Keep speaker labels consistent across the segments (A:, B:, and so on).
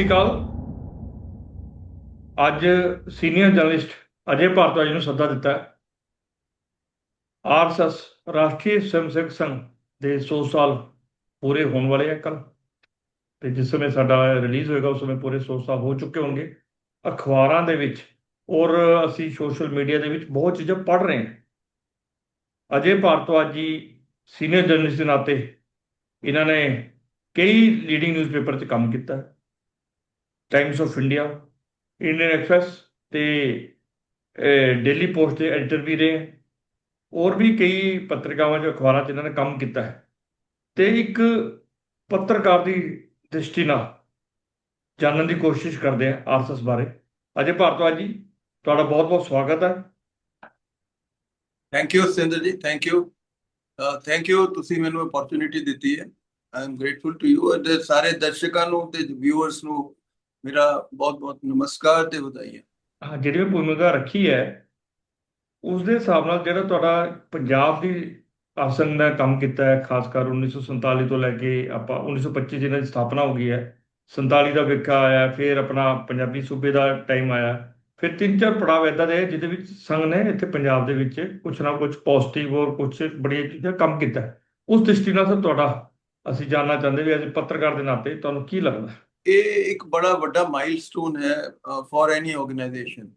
A: ਸ਼੍ਰੀ ਅਕਾਲ। ਅੱਜ senior journalist ਅਜੇ ਭਾਰਤਵਾਜ ਨੂੰ ਸੱਦਾ ਦਿੱਤਾ ਹੈ। ਆਰਐਸਐਸ ਰਾਸ਼ਟਰੀ ਸਵੈਮਸੇਵਕ ਸੰਘ ਦੇ 100 ਸਾਲ ਪੂਰੇ ਹੋਣ ਵਾਲੇ ਹੈ ਕੱਲ ਤੇ ਜਿਸ ਸਮੇਂ ਸਾਡਾ ਰਿਲੀਜ਼ ਹੋਏਗਾ, ਉਸ ਸਮੇਂ ਪੂਰੇ 100 ਸਾਲ ਹੋ ਚੁੱਕੇ ਹੋਣਗੇ। ਅਖਬਾਰਾਂ ਦੇ ਵਿੱਚ ਔਰ ਅਸੀਂ ਸੋਸ਼ਲ ਮੀਡੀਆ ਦੇ ਵਿੱਚ ਬਹੁਤ ਚੀਜ਼ਾਂ ਪੜ੍ਹ ਰਹੇ ਹਾਂ। ਅਜੇ ਭਾਰਤਵਾਜ ਜੀ ਸੀਨੀਅਰ ਜਰਨਲਿਸਟ ਦੇ ਨਾਤੇ ਇਹਨਾਂ ਨੇ ਕਈ ਲੀਡਿੰਗ ਨਿਊਜ਼ਪੇਪਰ 'ਚ ਕੰਮ ਕੀਤਾ। ਹੈ Times of India Indian Express ਤੇ eh, ਡੇਲੀ ਪੋਸਟ ਦੇ ਐਡੀਟਰ ਵੀ ਰਹੇ। ਹੋਰ ਵੀ ਕਈ ਪੱਤਰਕਾਵਾਂ ਜੋ ਅਖਬਾਰਾਂ 'ਚ ਇਹਨਾਂ ਨੇ ਕੰਮ ਕੀਤਾ ਹੈ। ਤੇ ਇੱਕ ਪੱਤਰਕਾਰ ਦੀ ਦ੍ਰਿਸ਼ਟੀ ਨਾਲ ਜਾਣਨ ਦੀ ਕੋਸ਼ਿਸ਼ ਕਰਦੇ ਹਾਂ ਆਰਐਸਐਸ ਬਾਰੇ। ਅਜੇ ਭਾਰਤਵਾਜ ਜੀ, ਤੁਹਾਡਾ ਬਹੁਤ ਬਹੁਤ ਸਵਾਗਤ ਹੈ।
B: ਥੈਂਕ ਯੂ ਸਿੰਦਰ ਜੀ ਥੈਂਕ ਯੂ ਥੈਂਕ ਯੂ ਤੁਸੀਂ ਮੈਨੂੰ ਅਪੋਰਚੁਨਿਟੀ ਦਿੱਤੀ ਹੈ। I am grateful to you ਅਤੇ ਸਾਰੇ ਦਰਸ਼ਕਾਂ ਨੂੰ ਤੇ ਵਿਊਅਰਸ ਨੂੰ ਮੇਰਾ ਬਹੁਤ ਬਹੁਤ ਨਮਸਕਾਰ ਤੇ ਵਧਾਈਆਂ।
A: ਹਾਂ ਜਿਹੜੀ ਭੂਮਿਕਾ ਰੱਖੀ ਹੈ ਉਸ ਦੇ ਹਿਸਾਬ ਨਾਲ ਜਿਹੜਾ ਤੁਹਾਡਾ ਪੰਜਾਬ ਦੀ ਆਸਨ ਦਾ ਕੰਮ ਕੀਤਾ ਹੈ, ਖਾਸ ਕਰ 1947 ਤੋਂ ਲੈ ਕੇ ਆਪਾਂ 1925 ਜਿਹਨਾਂ ਦੀ ਸਥਾਪਨਾ ਹੋ ਗਈ ਹੈ 47 ਦਾ ਵਿਖਾ ਆਇਆ, ਫਿਰ ਆਪਣਾ ਪੰਜਾਬੀ ਸੂਬੇ ਦਾ ਟਾਈਮ ਆਇਆ, ਫਿਰ ਤਿੰਨ ਚਾਰ ਪੜਾਅ ਏਦਾਂ ਦੇ ਜਿਹਦੇ ਵਿੱਚ ਸੰਘ ਨੇ ਇੱਥੇ ਪੰਜਾਬ ਦੇ ਵਿੱਚ ਕੁਝ ਨਾ ਕੁਝ ਪੋਜ਼ਿਟਿਵ ਔਰ ਕੁਝ ਬੜੀਆਂ ਚੀਜ਼ਾਂ ਕੰਮ ਕੀਤਾ। ਉਸ ਦ੍ਰਿਸ਼ਟੀ ਨਾਲ ਤੁਹਾਡਾ ਅਸੀਂ ਜਾਨਣਾ ਚਾਹੁੰਦੇ ਵੀ ਐਜ਼ ਪੱਤਰਕਾਰ ਦੇ ਨਾਤੇ ਤੁਹਾਨੂੰ ਕੀ ਲੱਗਦਾ?
B: ਇਹ ਇੱਕ ਬੜਾ ਵੱਡਾ ਮਾਈਲਸਟੋਨ ਹੈ ਫॉर ਐਨੀ ਆਰਗੇਨਾਈਜੇਸ਼ਨ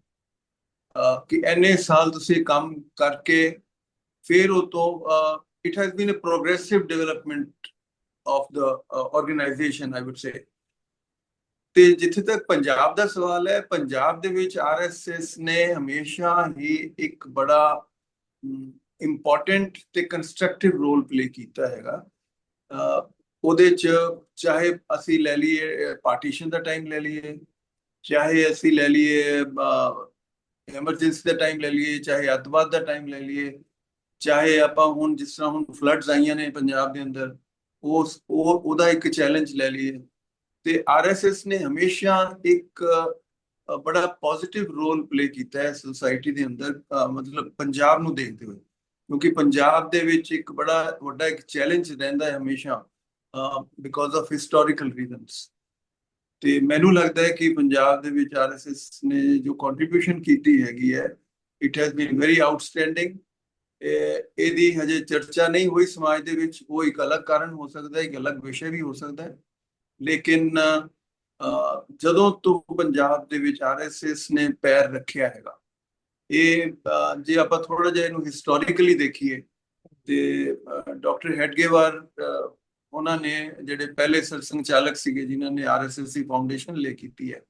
B: ਕਿ ਐਨੇ ਸਾਲ ਤੁਸੀਂ ਕੰਮ ਕਰਕੇ ਫਿਰ ਉਹ ਤੋਂ it has been a progressive development of the organisation I would say ਤੇ ਜਿੱਥੇ ਤੱਕ ਪੰਜਾਬ ਦਾ ਸਵਾਲ ਹੈ, ਪੰਜਾਬ ਦੇ ਵਿੱਚ ਆਰਐਸਐਸ ਨੇ ਹਮੇਸ਼ਾ ਹੀ ਇੱਕ ਬੜਾ ਇੰਪੋਰਟੈਂਟ ਤੇ ਕੰਸਟਰਕਟਿਵ ਰੋਲ ਪਲੇ ਕੀਤਾ ਹੈਗਾ। ਉਹਦੇ ਚ ਚਾਹੇ ਅਸੀਂ ਲੈ ਲਈਏ ਪਾਰਟੀਸ਼ਨ ਦਾ ਟਾਈਮ ਲੈ ਲਈਏ, ਚਾਹੇ ਅਸੀਂ ਲੈ ਲਈਏ ਐਮਰਜੈਂਸੀ ਦਾ ਟਾਈਮ ਲੈ ਲਈਏ, ਚਾਹੇ ਅੱਤਵਾਦ ਦਾ ਟਾਈਮ ਲੈ ਲਈਏ, ਚਾਹੇ ਆਪਾਂ ਹੁਣ ਜਿਸ ਤਰ੍ਹਾਂ ਹੁਣ ਫਲੱਡਸ ਆਈਆਂ ਨੇ ਪੰਜਾਬ ਦੇ ਅੰਦਰ ਉਸ ਉਹ, ਉਹਦਾ ਇੱਕ ਚੈਲੰਜ ਲੈ ਲਈਏ। ਤੇ ਆਰਐਸਐਸ ਨੇ ਹਮੇਸ਼ਾ ਇੱਕ ਬੜਾ ਪੋਜ਼ਿਟਿਵ ਰੋਲ ਪਲੇ ਕੀਤਾ ਹੈ ਸੋਸਾਇਟੀ ਦੇ ਅੰਦਰ ਮਤਲਬ ਪੰਜਾਬ ਨੂੰ ਦੇਖਦੇ ਹੋਏ। ਕਿਉਂਕਿ ਪੰਜਾਬ ਦੇ ਵਿੱਚ ਇੱਕ ਬੜਾ ਵੱਡਾ ਇੱਕ ਚੈਲੰਜ ਰਹਿੰਦਾ ਹੈ ਹਮੇਸ਼ਾ। ਬਿਕੋਜ਼ ਆਫ ਹਿਸਟੋਰੀਕਲ ਰੀਜ਼ਨਸ ਤੇ ਮੈਨੂੰ ਲੱਗਦਾ ਹੈ ਕਿ ਪੰਜਾਬ ਦੇ ਵਿੱਚ ਆਰਐਸਐਸ ਨੇ ਜੋ ਕੰਟਰੀਬਿਊਸ਼ਨ ਕੀਤੀ ਹੈਗੀ ਹੈ it has been very outstanding ਇਹਦੀ ਹਜੇ ਚਰਚਾ ਨਹੀਂ ਹੋਈ ਸਮਾਜ ਦੇ ਵਿੱਚ, ਉਹ ਇੱਕ ਅਲੱਗ ਕਾਰਨ ਹੋ ਸਕਦਾ ਹੈ, ਇੱਕ ਅਲੱਗ ਵਿਸ਼ੇ ਵੀ ਹੋ ਸਕਦਾ ਹੈ। ਲੇਕਿਨ ਜਦੋਂ ਤੋਂ ਪੰਜਾਬ ਦੇ ਵਿੱਚ ਆਰਐਸਐਸ ਨੇ ਪੈਰ ਰੱਖਿਆ ਹੈਗਾ, ਇਹ ਜੇ ਆਪਾਂ ਥੋੜਾ ਜਿਹਾ ਇਹਨੂੰ ਹਿਸਟੋਰੀਕਲੀ ਦੇਖੀਏ, ਤੇ ਡਾਕਟਰ ਹੈਡਗੇਵਾਰ ਉਹਨਾਂ ਨੇ ਜਿਹੜੇ ਪਹਿਲੇ ਸੰਚਾਲਕ ਸੀਗੇ, ਜਿਨ੍ਹਾਂ ਨੇ ਆਰਐਸਐਸ ਦੀ ਫਾਊਂਡੇਸ਼ਨ ਲੈ ਕੀਤੀ ਹੈ,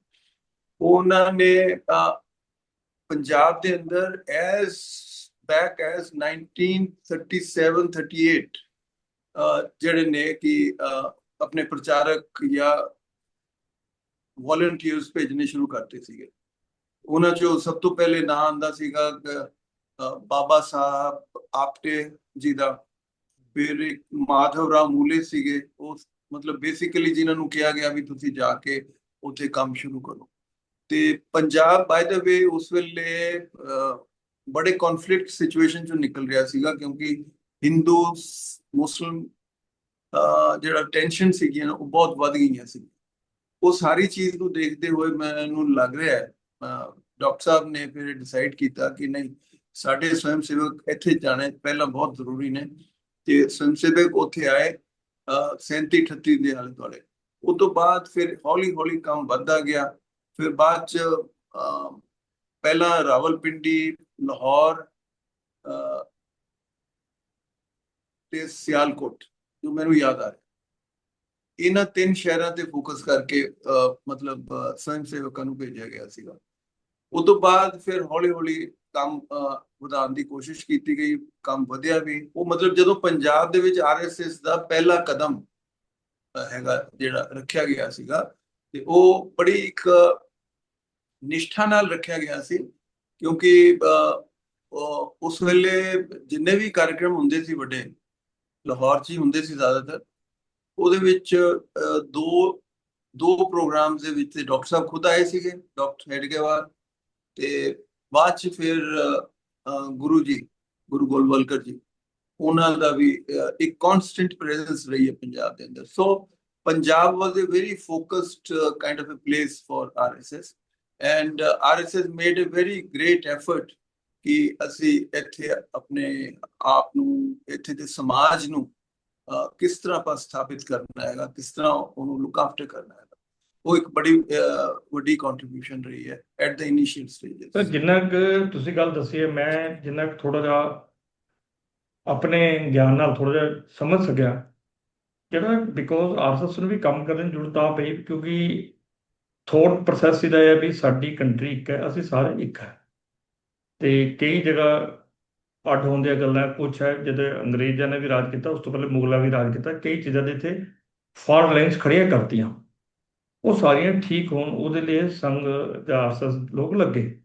B: ਉਹਨਾਂ ਨੇ ਪੰਜਾਬ ਦੇ ਅੰਦਰ ਐਸ ਬੈਕ ਐਸ 1937 38 ਜਿਹੜੇ ਨੇ ਕਿ ਆਪਣੇ ਪ੍ਰਚਾਰਕ ਜਾਂ ਵੋਲੰਟੀਅਰਸ ਭੇਜਣੇ ਸ਼ੁਰੂ ਕਰਤੇ ਸੀਗੇ। ਉਹਨਾਂ ਚੋਂ ਸਭ ਤੋਂ ਪਹਿਲੇ ਨਾਂ ਆਂਦਾ ਸੀਗਾ ਬਾਬਾ ਸਾਹਿਬ ਆਪਟੇ ਜੀ ਦਾ। ਫਿਰ ਇੱਕ ਮਾਧਵ ਰਾਮ ਮੂਲੇ ਸੀਗੇ, ਉਹ ਮਤਲਬ ਬੇਸਿਕਲੀ ਜਿਨ੍ਹਾਂ ਨੂੰ ਕਿਹਾ ਗਿਆ ਵੀ ਤੁਸੀਂ ਜਾ ਕੇ ਉੱਥੇ ਕੰਮ ਸ਼ੁਰੂ ਕਰੋ। ਤੇ ਪੰਜਾਬ ਬਾਈ ਦਾ ਵੇ ਉਸ ਵੇਲੇ ਬੜੇ ਕਨਫਲਿਕਟ ਸਿਚੁਏਸ਼ਨ ਚੋਂ ਨਿਕਲ ਰਿਹਾ ਸੀਗਾ ਕਿਉਂਕਿ ਹਿੰਦੂ, ਮੁਸਲਮ ਜਿਹੜਾ ਟੈਨਸ਼ਨ ਸੀਗੀਆਂ ਉਹ ਬਹੁਤ ਵੱਧ ਗਈਆਂ ਸੀ। ਉਹ ਸਾਰੀ ਚੀਜ਼ ਨੂੰ ਦੇਖਦੇ ਹੋਏ ਮੈਨੂੰ ਲੱਗ ਰਿਹਾ ਹੈ ਡਾਕਟਰ ਸਾਹਿਬ ਨੇ ਫਿਰ ਡਿਸਾਈਡ ਕੀਤਾ ਕਿ ਨਹੀਂ, ਸਾਡੇ ਸਵੈਮ ਸੇਵਕ ਇੱਥੇ ਜਾਣੇ ਪਹਿਲਾਂ ਬਹੁਤ ਜ਼ਰੂਰੀ ਨੇ। ਤੇ ਸਵੈਮ ਉੱਥੇ ਆਏ 37 38 ਦੇ ਆਲੇ ਦੁਆਲੇ। ਉਸ ਤੋਂ ਬਾਅਦ ਫਿਰ ਹੌਲੀ ਹੌਲੀ ਕੰਮ ਵੱਧਦਾ ਗਿਆ। ਫਿਰ ਬਾਅਦ ਚ ਪਹਿਲਾਂ ਰਾਵਲਪਿੰਡੀ, ਲਾਹੌਰ ਤੇ ਸਿਆਲਕੋਟ, ਜੋ ਮੈਨੂੰ ਯਾਦ ਆ ਰਿਹਾ। ਇਹਨਾਂ ਤਿੰਨ ਸ਼ਹਿਰਾਂ ਤੇ ਫੋਕਸ ਕਰਕੇ ਮਤਲਬ ਸਵੈਮ ਸੇਵਕਾਂ ਨੂੰ ਭੇਜਿਆ ਗਿਆ ਸੀਗਾ। ਉਸ ਤੋਂ ਬਾਅਦ ਫਿਰ ਹੌਲੀ ਹੌਲੀ ਕੰਮ ਵਧਾਉਣ ਦੀ ਕੋਸ਼ਿਸ਼ ਕੀਤੀ ਗਈ, ਕੰਮ ਵਧਿਆ ਵੀ। ਉਹ ਮਤਲਬ ਜਦੋਂ ਪੰਜਾਬ ਦੇ ਵਿੱਚ ਆਰਐਸਐਸ ਦਾ ਪਹਿਲਾ ਕਦਮ ਹੈਗਾ, ਜਿਹੜਾ ਰੱਖਿਆ ਗਿਆ ਸੀਗਾ, ਤੇ ਉਹ ਬੜੀ ਇੱਕ ਨਿਸ਼ਠਾ ਨਾਲ ਰੱਖਿਆ ਗਿਆ ਸੀ, ਕਿਉਂਕਿ ਉਸ ਵੇਲੇ ਜਿੰਨੇ ਵੀ ਕਾਰਜਕ੍ਰਮ ਹੁੰਦੇ ਸੀ ਵੱਡੇ, ਲਾਹੌਰ 'ਚ ਹੀ ਹੁੰਦੇ ਸੀ ਜ਼ਿਆਦਾਤਰ, ਉਹਦੇ ਵਿੱਚ ਦੋ ਦੋ ਪ੍ਰੋਗਰਾਮਸ ਦੇ ਵਿੱਚ ਡਾਕਟਰ ਸਾਹਿਬ ਖੁਦ ਆਏ ਸੀਗੇ, ਡਾਕਟਰ ਹੈਡਗੇਵਾਰ ਤੇ ਬਾਅਦ ਚ ਫਿਰ ਗੁਰੂ ਜੀ ਗੁਰੂ ਗੋਲਵਲਕਰ ਜੀ ਉਹਨਾਂ ਦਾ ਵੀ ਇੱਕ ਕਨਸਟੈਂਟ ਪ੍ਰੈਜ਼ੈਂਸ ਰਹੀ ਹੈ ਪੰਜਾਬ ਦੇ ਅੰਦਰ। ਸੋ Punjab was a very focused uh, kind of a place for RSS, and uh, RSS made a very ਕਿ ਅਸੀਂ ਇੱਥੇ ਆਪਣੇ ਆਪ ਨੂੰ ਇੱਥੇ ਦੇ ਸਮਾਜ ਨੂੰ ਕਿਸ ਤਰ੍ਹਾਂ ਆਪਾਂ ਸਥਾਪਿਤ ਕਰਨਾ ਹੈਗਾ ਕਿਸ ਤਰ੍ਹਾਂ ਉਹਨੂੰ ਲੁੱਕ ਆਫਟਰ ਕਰਨਾ ਹੈਗਾ। ਉਹ ਇੱਕ ਬੜੀ ਵੱਡੀ ਕੰਟਰੀਬਿਊਸ਼ਨ ਰਹੀ ਹੈ ਐਟ ਦ ਇਨੀਸ਼ੀਅਲ
A: ਸਰ, ਜਿੰਨਾ ਕੁ ਤੁਸੀਂ ਗੱਲ ਦੱਸੀ ਹੈ, ਮੈਂ ਜਿੰਨਾ ਕੁ ਥੋੜਾ ਜਿਹਾ ਆਪਣੇ ਗਿਆਨ ਨਾਲ ਥੋੜਾ ਜਿਹਾ ਸਮਝ ਸਕਿਆ। ਜਿਹੜਾ ਬਿਕੋਜ਼ ਆਰਐਸਐਸ ਨੂੰ ਵੀ ਕੰਮ ਕਰਨ ਦੀ ਜ਼ਰੂਰਤ ਆ ਪਈ, ਕਿਉਂਕਿ ਥੋਟ ਪ੍ਰੋਸੈਸ ਇਹਦਾ ਹੈ ਵੀ ਸਾਡੀ ਕੰਟਰੀ ਇੱਕ ਹੈ, ਅਸੀਂ ਸਾਰੇ ਇੱਕ ਹੈ। ਤੇ ਕਈ ਜਗ੍ਹਾ ਅੱਡ ਹੋਣ ਦੀਆਂ ਗੱਲਾਂ, ਕੁਛ ਹੈ, ਜਦੋਂ ਅੰਗਰੇਜ਼ਾਂ ਨੇ ਵੀ ਰਾਜ ਕੀਤਾ, ਉਸ ਤੋਂ ਪਹਿਲੇ ਮੁਗਲਾਂ ਵੀ ਰਾਜ ਕੀਤਾ, ਕਈ ਚੀਜ਼ਾਂ ਦੇ ਇੱਥੇ ਫਾਲਟ ਲਾਈਨਸ ਖੜੀਆਂ ਕਰਤੀਆਂ। ਉਹ ਸਾਰੀਆਂ ਠੀਕ ਹੋਣ, ਉਹਦੇ ਲਈ ਸੰਘ ਜਾਂ ਆਰਐਸਐਸ ਲੋਕ ਲੱਗੇ।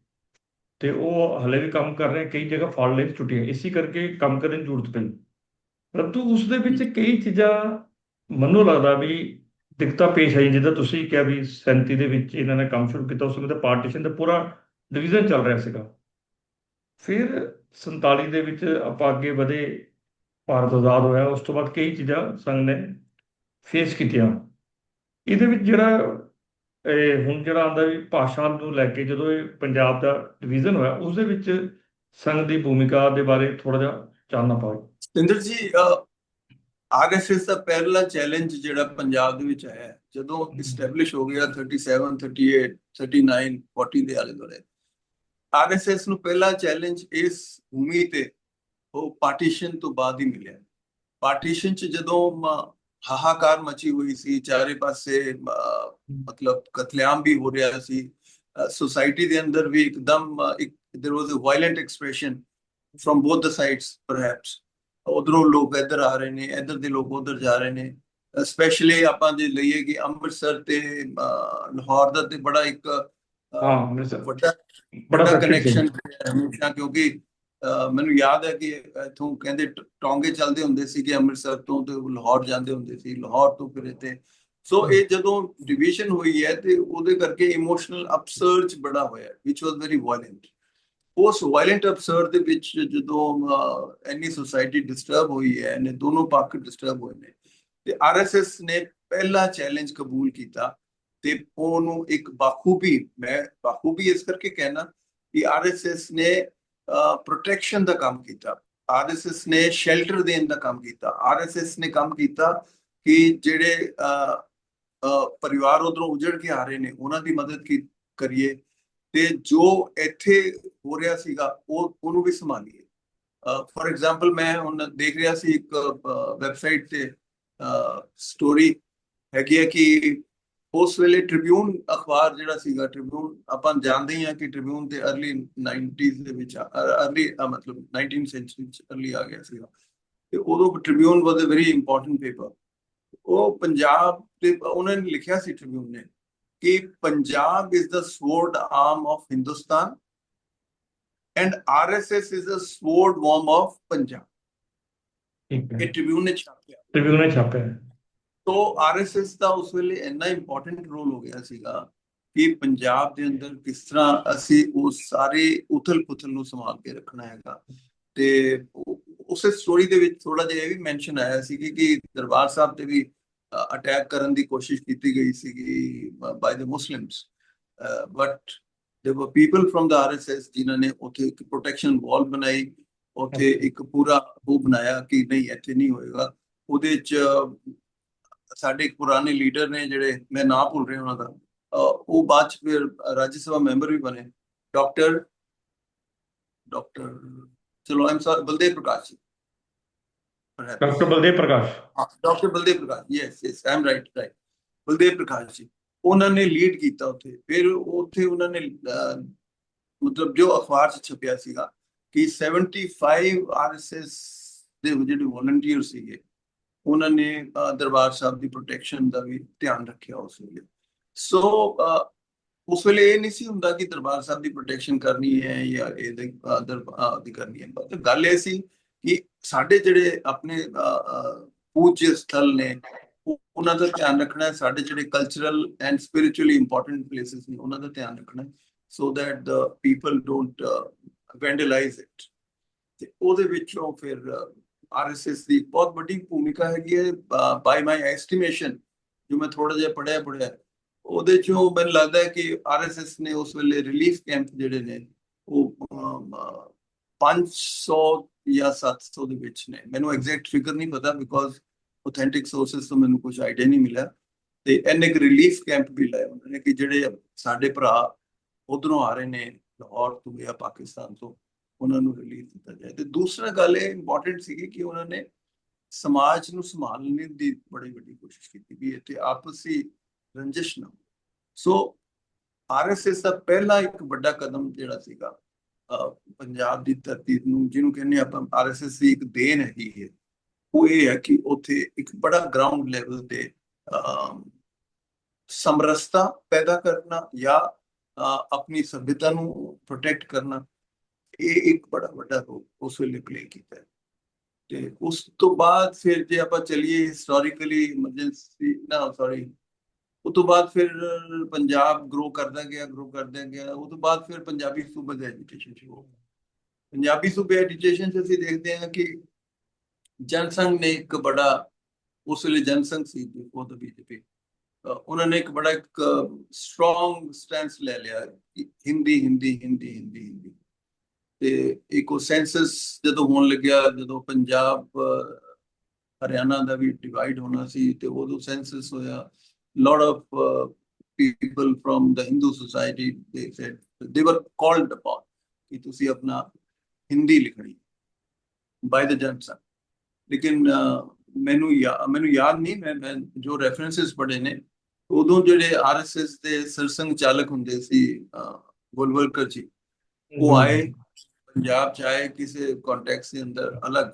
A: ਤੇ ਉਹ ਹਲੇ ਵੀ ਕੰਮ ਕਰ ਰਹੇ, ਕਈ ਜਗ੍ਹਾ ਫਾਲ ਲਾਈਨਸ ਟੁੱਟੀਆਂ ਇਸੇ ਕਰਕੇ ਕੰਮ ਕਰਨ ਦੀ ਜ਼ਰੂਰਤ ਪਈ। ਪਰੰਤੂ ਉਸ ਦੇ ਵਿੱਚ ਕਈ ਚੀਜ਼ਾਂ ਮੈਨੂੰ ਲੱਗਦਾ ਵੀ ਦਿੱਕਤਾਂ ਪੇਸ਼ ਆਈ ਜਿੱਦਾਂ ਤੁਸੀਂ ਕਿਹਾ ਵੀ 37 ਦੇ ਵਿੱਚ ਇਹਨਾਂ ਨੇ ਕੰਮ ਸ਼ੁਰੂ ਕੀਤਾ, ਉਸ ਸਮੇਂ ਤਾਂ ਪਾਰਟੀਸ਼ਨ ਦਾ ਪੂਰਾ ਡਿਵੀਜ਼ਨ ਚੱਲ ਰਿਹਾ ਸੀਗਾ। ਫਿਰ 47 ਦੇ ਵਿੱਚ ਆਪਾਂ ਅੱਗੇ ਵਧੇ, ਭਾਰਤ ਆਜ਼ਾਦ ਹੋਇਆ, ਉਸ ਤੋਂ ਬਾਅਦ ਕਈ ਚੀਜ਼ਾਂ ਸੰਘ ਨੇ ਫੇਸ ਕੀਤੀਆਂ। ਇਹਦੇ ਵਿੱਚ ਜਿਹੜਾ ਇਹ ਹੁਣ ਜਿਹੜਾ ਆਉਂਦਾ ਵੀ ਭਾਸ਼ਾ ਨੂੰ ਲੈ ਕੇ ਜਦੋਂ ਇਹ ਪੰਜਾਬ ਦਾ ਡਿਵੀਜ਼ਨ ਹੋਇਆ ਉਸ ਦੇ ਵਿੱਚ ਸੰਘ ਦੀ ਭੂਮਿਕਾ ਦੇ ਬਾਰੇ ਥੋੜਾ ਜਿਹਾ ਚਾਨਣਾ ਪਾਓ।
B: ਸਤਿੰਦਰ ਜੀ ਆਰਐਸਐਸ ਦਾ ਪਹਿਲਾ ਚੈਲੰਜ ਜਿਹੜਾ ਪੰਜਾਬ ਦੇ ਵਿੱਚ ਆਇਆ ਜਦੋਂ ਇਸਟੈਬਲਿਸ਼ ਹੋ ਗਿਆ 37 38 39 40 ਦੇ ਆਲੇ ਦੁਆਲੇ। ਆਰਐਸਐਸ ਨੂੰ ਪਹਿਲਾ ਚੈਲੰਜ ਇਸ ਭੂਮੀ ਤੇ ਉਹ ਪਾਰਟੀਸ਼ਨ ਤੋਂ ਬਾਅਦ ਹੀ ਮਿਲਿਆ। ਪਾਰਟੀਸ਼ਨ ਚ ਜਦੋਂ ਹਾਹਾਕਾਰ ਮਚੀ ਹੋਈ ਸੀ ਚਾਰੇ ਪਾਸੇ ਮਤਲਬ ਕਤਲੇਆਮ ਵੀ ਹੋ ਰਿਹਾ ਸੀ ਸੋਸਾਇਟੀ ਦੇ ਅੰਦਰ ਵੀ ਇੱਕਦਮ ਇੱਕ there was a violent expression from both the sides perhaps ਉਧਰੋਂ ਲੋਕ ਇੱਧਰ ਆ ਰਹੇ ਨੇ ਇੱਧਰ ਦੇ ਲੋਕ ਉਧਰ ਜਾ ਰਹੇ ਨੇ ਸਪੈਸ਼ਲੀ ਆਪਾਂ ਜੇ ਲਈਏ ਕਿ ਅੰਮ੍ਰਿਤਸਰ ਤੇ ਲਾਹੌਰ ਦਾ ਤੇ ਬੜਾ ਇੱਕ
A: ਹਾਂ ਅੰਮ੍ਰਿਤਸਰ
B: ਵੱਡਾ
A: ਬੜਾ।
B: ਕਨੈਕਸ਼ਨ ਹਮੇਸ਼ਾ ਕਿਉਂਕਿ ਮੈਨੂੰ ਯਾਦ ਹੈ ਕਿ ਇਥੋਂ ਕਹਿੰਦੇ ਟੋਂਗੇ ਚੱਲਦੇ ਹੁੰਦੇ ਸੀ ਕਿ ਅੰਮ੍ਰਿਤਸਰ ਤੋਂ ਤੇ ਲਾਹੌਰ ਜਾਂਦੇ ਹੁੰਦੇ ਸੀ ਲਾਹੌਰ ਤੋਂ ਫਿਰ ਇੱਥੇ। ਸੋ ਇਹ ਜਦੋਂ ਡਿਵੀਜ਼ਨ ਹੋਈ ਹੈ ਤੇ ਉਹਦੇ ਕਰਕੇ ਇਮੋਸ਼ਨਲ ਅਪਸਰਜ ਬੜਾ ਹੋਇਆ ਵਿਚ ਵਾਸ ਵੈਰੀ ਵਾਇਲੈਂਟ ਉਸ ਵਾਇਲੈਂਟ ਅਪਸਰਜ ਦੇ ਵਿੱਚ ਜਦੋਂ ਇੰਨੀ ਸੋਸਾਇਟੀ ਡਿਸਟਰਬ ਹੋਈ ਹੈ ਨੇ ਦੋਨੋਂ ਪੱਖ ਡਿਸਟਰਬ ਹੋਏ ਨੇ ਤੇ ਆਰਐਸਐਸ ਨੇ ਪਹਿਲਾ ਚੈਲੰਜ ਕਬੂਲ ਕੀਤਾ ਤੇ ਉਹਨੂੰ ਇੱਕ ਬਾਖੂਬੀ ਮੈਂ ਬਾਖੂਬੀ ਇਸ ਕਰਕੇ ਕਹਿਣਾ ਕਿ ਆਰਐਸਐਸ ਨੇ ਪ੍ਰੋਟੈਕਸ਼ਨ ਦਾ ਕੰਮ ਕੀਤਾ। ਆਰਐਸਐਸ ਨੇ ਸ਼ੈਲਟਰ ਦੇਣ ਦਾ ਕੰਮ ਕੀਤਾ। ਆਰਐਸਐਸ ਨੇ ਕੰਮ ਕੀਤਾ ਕਿ ਜਿਹੜੇ ਪਰਿਵਾਰ ਉਧਰੋਂ ਉਜੜ ਕੇ ਆ ਰਹੇ ਨੇ, ਉਹਨਾਂ ਦੀ ਮਦਦ ਕੀ ਕਰੀਏ ਤੇ ਜੋ ਇੱਥੇ ਹੋ ਰਿਹਾ ਸੀਗਾ, ਉਹ, ਉਹਨੂੰ ਵੀ ਸੰਭਾਲੀਏ। ਫੋਰ ਐਗਜ਼ਾਮਪਲ ਮੈਂ ਹੁਣ ਦੇਖ ਰਿਹਾ ਸੀ ਇੱਕ ਵੈਬਸਾਈਟ ਤੇ ਸਟੋਰੀ ਹੈਗੀ ਹੈ ਕਿ ਉਸ ਵੇਲੇ ਟ੍ਰਿਬਿਊਨ ਅਖਬਾਰ ਜਿਹੜਾ ਸੀਗਾ ਟ੍ਰਿਬਿਊਨ ਆਪਾਂ ਜਾਣਦੇ ਹੀ ਆ ਕਿ ਟ੍ਰਿਬਿਊਨ ਤੇ अर्ਲੀ 90s ਦੇ ਵਿੱਚ अर्ली ਮਤਲਬ 19th ਸੈਂਚਰੀ ਚ अर्ਲੀ ਆ ਗਿਆ ਸੀਗਾ। ਤੇ ਉਦੋਂ Tribune was a very important paper ਉਹ ਪੰਜਾਬ ਤੇ ਉਹਨਾਂ ਨੇ ਲਿਖਿਆ ਸੀ ਟ੍ਰਿਬਿਊਨ ਨੇ ਕਿ Punjab is the sword arm of Hindustan and RSS is a sword arm
A: of Punjab
B: ਇਹ ਟ੍ਰਿਬਿਊਨ ਨੇ ਛਾਪਿਆ।
A: ਟ੍ਰਿਬਿਊਨ ਨੇ ਛਾਪਿਆ।
B: ਤੋ ਆਰਐਸਐਸ ਦਾ ਉਸ ਵੇਲੇ ਇੰਨਾ ਇੰਪੋਰਟੈਂਟ ਰੋਲ ਹੋ ਗਿਆ ਸੀਗਾ ਕਿ ਪੰਜਾਬ ਦੇ ਅੰਦਰ ਕਿਸ ਤਰ੍ਹਾਂ ਅਸੀਂ ਉਸ ਸਾਰੇ ਉਥਲ-ਪੁਥਲ ਨੂੰ ਸੰਭਾਲ ਕੇ ਰੱਖਣਾ ਹੈਗਾ। ਤੇ ਉਹ- ਉਸੇ ਸਟੋਰੀ ਦੇ ਵਿੱਚ ਥੋੜਾ ਜਿਹਾ ਇਹ ਵੀ ਮੈਂਸ਼ਨ ਆਇਆ ਸੀ ਕਿ ਦਰਬਾਰ ਸਾਹਿਬ ਤੇ ਵੀ ਅਟੈਕ ਕਰਨ ਦੀ ਕੋਸ਼ਿਸ਼ ਕੀਤੀ ਗਈ ਸੀਗੀ by the Muslims but there were people from the RSS ਜਿਨ੍ਹਾਂ ਨੇ ਉੱਥੇ ਇੱਕ ਪ੍ਰੋਟੈਕਸ਼ਨ ਵਾਲ ਬਣਾਈ ਉੱਥੇ ਇੱਕ ਪੂਰਾ ਉਹ ਬਣਾਇਆ ਕਿ ਨਹੀਂ ਇੱਥੇ ਨਹੀਂ ਹੋਏਗਾ। ਉਹਦੇ ਚ ਸਾਡੇ ਇੱਕ ਪੁਰਾਣੇ ਲੀਡਰ ਨੇ ਜਿਹੜੇ ਮੈਂ ਨਾਮ ਭੁੱਲ ਰਿਹਾ ਉਹਨਾਂ ਦਾ ਉਹ ਬਾਅਦ ਚ ਫਿਰ ਰਾਜ ਸਭਾ ਮੈਂਬਰ ਵੀ ਬਣੇ ਡਾਕਟਰ ਡਾਕਟਰ ਚਲੋ ਆਮ sorry Baldev Prakash ji.
A: Doctor Baldev Prakash.
B: Doctor Baldev Prakash yes yes I'm right right Baldev Prakash ji ਉਹਨਾਂ ਨੇ ਲੀਡ ਕੀਤਾ ਉੱਥੇ। ਫਿਰ ਉੱਥੇ ਉਹਨਾਂ ਨੇ ਮਤਲਬ ਜੋ ਅਖਬਾਰ 'ਚ ਛਪਿਆ ਸੀਗਾ ਕਿ 75 ਆਰਐਸਐਸ ਦੇ ਜਿਹੜੇ ਵੋਲੰਟੀਅਰ ਸੀਗੇ ਉਹਨਾਂ ਨੇ ਦਰਬਾਰ ਸਾਹਿਬ ਦੀ ਪ੍ਰੋਟੈਕਸ਼ਨ ਦਾ ਵੀ ਧਿਆਨ ਰੱਖਿਆ ਉਸ ਵੇਲੇ। ਸੋ ਉਸ ਵੇਲੇ ਇਹ ਨਹੀਂ ਸੀ ਹੁੰਦਾ ਕਿ ਦਰਬਾਰ ਸਾਹਿਬ ਦੀ ਪ੍ਰੋਟੈਕਸ਼ਨ ਕਰਨੀ ਹੈ ਜਾਂ ਇਹਦੇ ਦਰਬਾਰ ਦੀ ਕਰਨੀ ਹੈ। ਪਰ ਗੱਲ ਇਹ ਸੀ ਕਿ ਸਾਡੇ ਜਿਹੜੇ ਆਪਣੇ ਪੂਜਯ ਸਥਲ ਨੇ ਉਹਨਾਂ ਦਾ ਧਿਆਨ ਰੱਖਣਾ ਹੈ। ਸਾਡੇ ਜਿਹੜੇ cultural and spiritually important places ਨੇ, ਉਹਨਾਂ ਦਾ ਧਿਆਨ ਰੱਖਣਾ ਹੈ। So that the people don't vandalise it ਤੇ ਉਹਦੇ ਵਿੱਚੋਂ ਫਿਰ ਆਰਐਸਐਸ ਦੀ ਬਹੁਤ ਵੱਡੀ ਭੂਮਿਕਾ ਹੈਗੀ ਹੈ ਬਾਈ ਮਾਈ ਐਸਟੀਮੇਸ਼ਨ ਜੋ ਮੈਂ ਥੋੜਾ ਜਿਹਾ ਪੜਿਆ ਪੜਿਆ ਉਹਦੇ ਚੋਂ ਮੈਨੂੰ ਲੱਗਦਾ ਹੈ ਕਿ ਆਰਐਸਐਸ ਨੇ ਉਸ ਵੇਲੇ ਰਿਲੀਫ ਕੈਂਪ ਜਿਹੜੇ ਨੇ, ਉਹ 500 ਜਾਂ 700 ਦੇ ਵਿੱਚ ਨੇ। ਮੈਨੂੰ ਐਗਜ਼ੈਕਟ ਫਿਗਰ ਨਹੀਂ ਪਤਾ ਬਿਕੋਜ਼ ਆਥੈਂਟਿਕ ਸੋਰਸਸ ਤੋਂ ਮੈਨੂੰ ਕੁਝ ਆਈਡੀਆ ਨਹੀਂ ਮਿਲਿਆ ਤੇ ਇੰਨੇ ਕੁ ਰਿਲੀਫ ਕੈਂਪ ਵੀ ਲਾਏ ਉਹਨਾਂ ਨੇ ਕਿ ਜਿਹੜੇ ਸਾਡੇ ਭਰਾ ਉਧਰੋਂ ਆ ਰਹੇ ਨੇ, ਲਾਹੌਰ ਤੋਂ ਜਾਂ ਪਾਕਿਸਤਾਨ ਤੋਂ। ਉਹਨਾਂ ਨੂੰ ਰਿਲੀਫ ਦਿੱਤਾ ਜਾਏ ਤੇ ਦੂਸਰਾ ਗੱਲ ਇਹ ਇੰਪੋਰਟੈਂਟ ਸੀਗੀ ਕਿ ਉਹਨਾਂ ਨੇ ਸਮਾਜ ਨੂੰ ਸੰਭਾਲਣ ਦੀ ਬੜੀ ਵੱਡੀ ਕੋਸ਼ਿਸ਼ ਕੀਤੀ ਵੀ ਇੱਥੇ ਆਪਸੀ ਰੰਜਿਸ਼ ਨਾ ਹੋਵੇ। ਸੋ ਆਰਐਸਐਸ ਦਾ ਪਹਿਲਾ ਇੱਕ ਵੱਡਾ ਕਦਮ ਜਿਹੜਾ ਸੀਗਾ ਪੰਜਾਬ ਦੀ ਧਰਤੀ ਨੂੰ ਜਿਹਨੂੰ ਕਹਿੰਦੇ ਆਪਾਂ ਆਰਐਸਐਸ ਦੀ ਇੱਕ ਦੇਣ ਹੈਗੀ ਹੈ ਉਹ ਇਹ ਹੈ ਕਿ ਉੱਥੇ ਇੱਕ ਬੜਾ ਗਰਾਊਂਡ ਲੈਵਲ ਤੇ ਅਹ, ਸਮਰਸਤਾ ਪੈਦਾ ਕਰਨਾ ਜਾਂ ਆਪਣੀ ਸਭਿਅਤਾ ਨੂੰ ਪ੍ਰੋਟੈਕਟ ਕਰਨਾ ਇਹ ਇੱਕ ਬੜਾ ਵੱਡਾ ਰੋਲ ਉਸ ਵੇਲੇ ਪਲੇ ਕੀਤਾ ਤੇ ਉਸ ਤੋਂ ਬਾਅਦ ਫਿਰ ਜੇ ਆਪਾਂ ਚਲੀਏ ਹਿਸਟੋਰੀਕਲੀ ਐਮਰਜੈਂਸੀ ਨਾ ਸੌਰੀ ਉਸ ਤੋਂ ਬਾਅਦ ਫਿਰ ਪੰਜਾਬ ਗਰੋ ਕਰਦਾ ਗਿਆ ਗਰੋ ਕਰਦਾ ਗਿਆ। ਉਸ ਤੋਂ ਬਾਅਦ ਫਿਰ ਪੰਜਾਬੀ ਸੂਬੇ ਦਾ ਐਜੀਟੇਸ਼ਨ ਸ਼ੁਰੂ ਹੋ ਗਿਆ। ਪੰਜਾਬੀ ਸੂਬੇ ਐਜੀਟੇਸ਼ਨ 'ਚ ਅਸੀਂ ਦੇਖਦੇ ਹਾਂ ਕਿ ਜਨਸੰਘ ਨੇ ਇੱਕ ਬੜਾ, ਉਸ ਵੇਲੇ ਜਨਸੰਘ ਸੀ ਬਿਫੋਰ ਦਾ ਬੀਜੇਪੀ। ਉਹਨਾਂ ਨੇ ਇੱਕ ਬੜਾ ਇੱਕ ਸਟਰੋਂਗ ਸਟੈਂਸ ਲੈ ਲਿਆ। ਹਿੰਦੀ ਹਿੰਦੀ ਹਿੰਦੀ ਹਿੰਦੀ ਹਿੰਦੀ। ਤੇ ਇੱਕ ਸੈਂਸਸ ਜਦੋਂ ਹੋਣ ਲੱਗਿਆ ਜਦੋਂ ਪੰਜਾਬ ਹਰਿਆਣਾ ਦਾ ਵੀ ਡਿਵਾਈਡ ਹੋਣਾ ਸੀ ਤੇ ਉਦੋਂ ਸੈਂਸਸ ਹੋਇਆ। Of uh, people from the Hindu society they said they were called upon ਕਿ ਤੁਸੀਂ ਆਪਣਾ ਹਿੰਦੀ ਲਿਖਣੀ by the ਜਨਸਨ ਲੇਕਿਨ ਮੈਨੂੰ ਯਾ- ਮੈਨੂੰ ਯਾਦ ਨਹੀਂ ਮੈਂ ਮੈਂ ਜੋ ਰੈਫਰੈਂਸਸ ਪੜ੍ਹੇ ਨੇ ਉਦੋਂ ਜਿਹੜੇ ਆਰਐਸਐਸ ਦੇ ਸਰਸੰਘ ਚਾਲਕ ਹੁੰਦੇ ਸੀ ਗੋਲਵਲਕਰ ਜੀ ਉਹ ਆਏ ਪੰਜਾਬ ਚ ਆਏ ਕਿਸੇ ਕੰਟੈਕਸ ਦੇ ਅੰਦਰ ਅਲੱਗ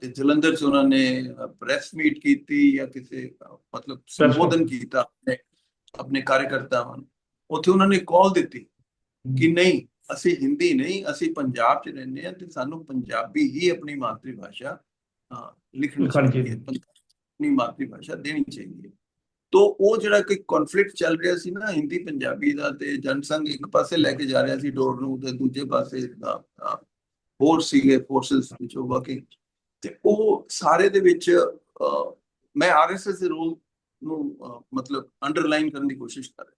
B: ਤੇ ਜਲੰਧਰ ਚ ਉਹਨਾਂ ਨੇ ਪ੍ਰੈਸ ਮੀਟ ਕੀਤੀ ਜਾਂ ਕਿਸੇ ਮਤਲਬ ਸੰਬੋਧਨ ਕੀਤਾ ਆਪਣੇ ਆਪਣੇ ਕਾਰਜਕਰਤਾਵਾਂ ਨੂੰ। ਉੱਥੇ ਉਹਨਾਂ ਨੇ ਕਾਲ ਦਿੱਤੀ ਕਿ ਨਹੀਂ ਅਸੀਂ ਹਿੰਦੀ ਨਹੀਂ ਅਸੀਂ ਪੰਜਾਬ ਚ ਰਹਿੰਦੇ ਹਾਂ ਤੇ ਸਾਨੂੰ ਪੰਜਾਬੀ ਹੀ ਆਪਣੀ ਮਾਤਰੀ ਭਾਸ਼ਾ ਲਿਖਣੀ ਚਾਹੀਦੀ ਹੈ। ਆਪਣੀ ਮਾਤਰੀ ਭਾਸ਼ਾ ਦੇਣੀ ਚਾਹੀਦੀ ਹੈ। ਤੋ ਉਹ ਜਿਹੜਾ ਕੋਈ ਕਨਫਲਿਕਟ ਚੱਲ ਰਿਹਾ ਸੀ ਨਾ ਹਿੰਦੀ ਪੰਜਾਬੀ ਦਾ ਤੇ ਜਨਸੰਘ ਇੱਕ ਪਾਸੇ ਲੈ ਕੇ ਜਾ ਰਿਹਾ ਸੀ ਡੋਰ ਨੂੰ ਤੇ ਦੂਜੇ ਪਾਸੇ ਹੋਰ ਸੀਗੇ ਫੋਰਸਸ ਵਿੱਚ ਉਹ ਵਰਕਿੰਗ ਤੇ ਉਹ ਸਾਰੇ ਦੇ ਵਿੱਚ ਮੈਂ ਆਰਐਸਐਸ ਦੇ ਰੋਲ ਨੂੰ ਮਤਲਬ ਅੰਡਰਲਾਈਨ ਕਰਨ ਦੀ ਕੋਸ਼ਿਸ਼ ਕਰ ਰਿਹਾ।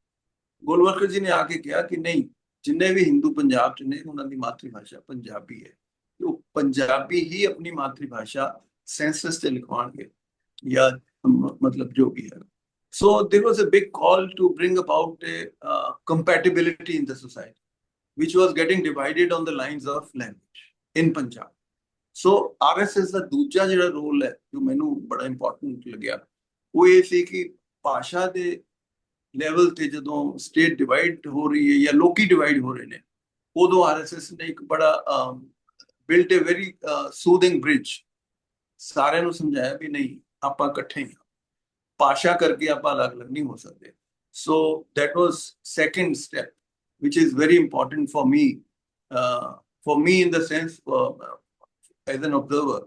B: ਗੋਲਵਰਕਰ ਜੀ ਨੇ ਆ ਕੇ ਕਿਹਾ ਕਿ ਨਹੀਂ, ਜਿੰਨੇ ਵੀ ਹਿੰਦੂ ਪੰਜਾਬ ਚ ਨੇ ਉਹਨਾਂ ਦੀ ਮਾਤਰੀ ਭਾਸ਼ਾ ਪੰਜਾਬੀ ਹੈ ਉਹ ਪੰਜਾਬੀ ਹੀ ਆਪਣੀ ਮਾਤਰੀ ਭਾਸ਼ਾ ਸੈਂਸਸ ਤੇ ਲਿਖਵਾਉਣਗੇ ਜਾਂ ਮਤਲਬ ਜੋ ਵੀ ਹੈ। So there was a big call to bring about a uh, compatibility in the society which was getting divided on the lines of language in punjab. So RSS ਦਾ ਦੂਜਾ ਜਿਹੜਾ ਰੋਲ ਹੈ ਜੋ ਮੈਨੂੰ ਬੜਾ ਇੰਪੋਰਟੈਂਟ ਲੱਗਿਆ ਉਹ ਇਹ ਸੀ ਕਿ ਭਾਸ਼ਾ ਦੇ ਲੈਵਲ ਤੇ ਜਦੋਂ ਸਟੇਟ ਡਿਵਾਈਡ ਹੋ ਰਹੀ ਹੈ ਜਾਂ ਲੋਕੀ ਡਿਵਾਈਡ ਹੋ ਰਹੇ ਨੇ ਉਦੋਂ ਆਰਐਸਐਸ ਨੇ ਇੱਕ ਬੜਾ built a very soothing bridge ਸਾਰਿਆਂ ਨੂੰ ਸਮਝਾਇਆ ਵੀ ਨਹੀਂ ਆਪਾਂ ਇਕੱਠੇ ਹਾਂ। ਹਾਂ ਭਾਸ਼ਾ ਕਰਕੇ ਆਪਾਂ ਅਲੱਗ-ਅਲੱਗ ਨਹੀਂ ਹੋ ਸਕਦੇ। So that was second step which is very important for me uh, for me in the sense uh, as an observer.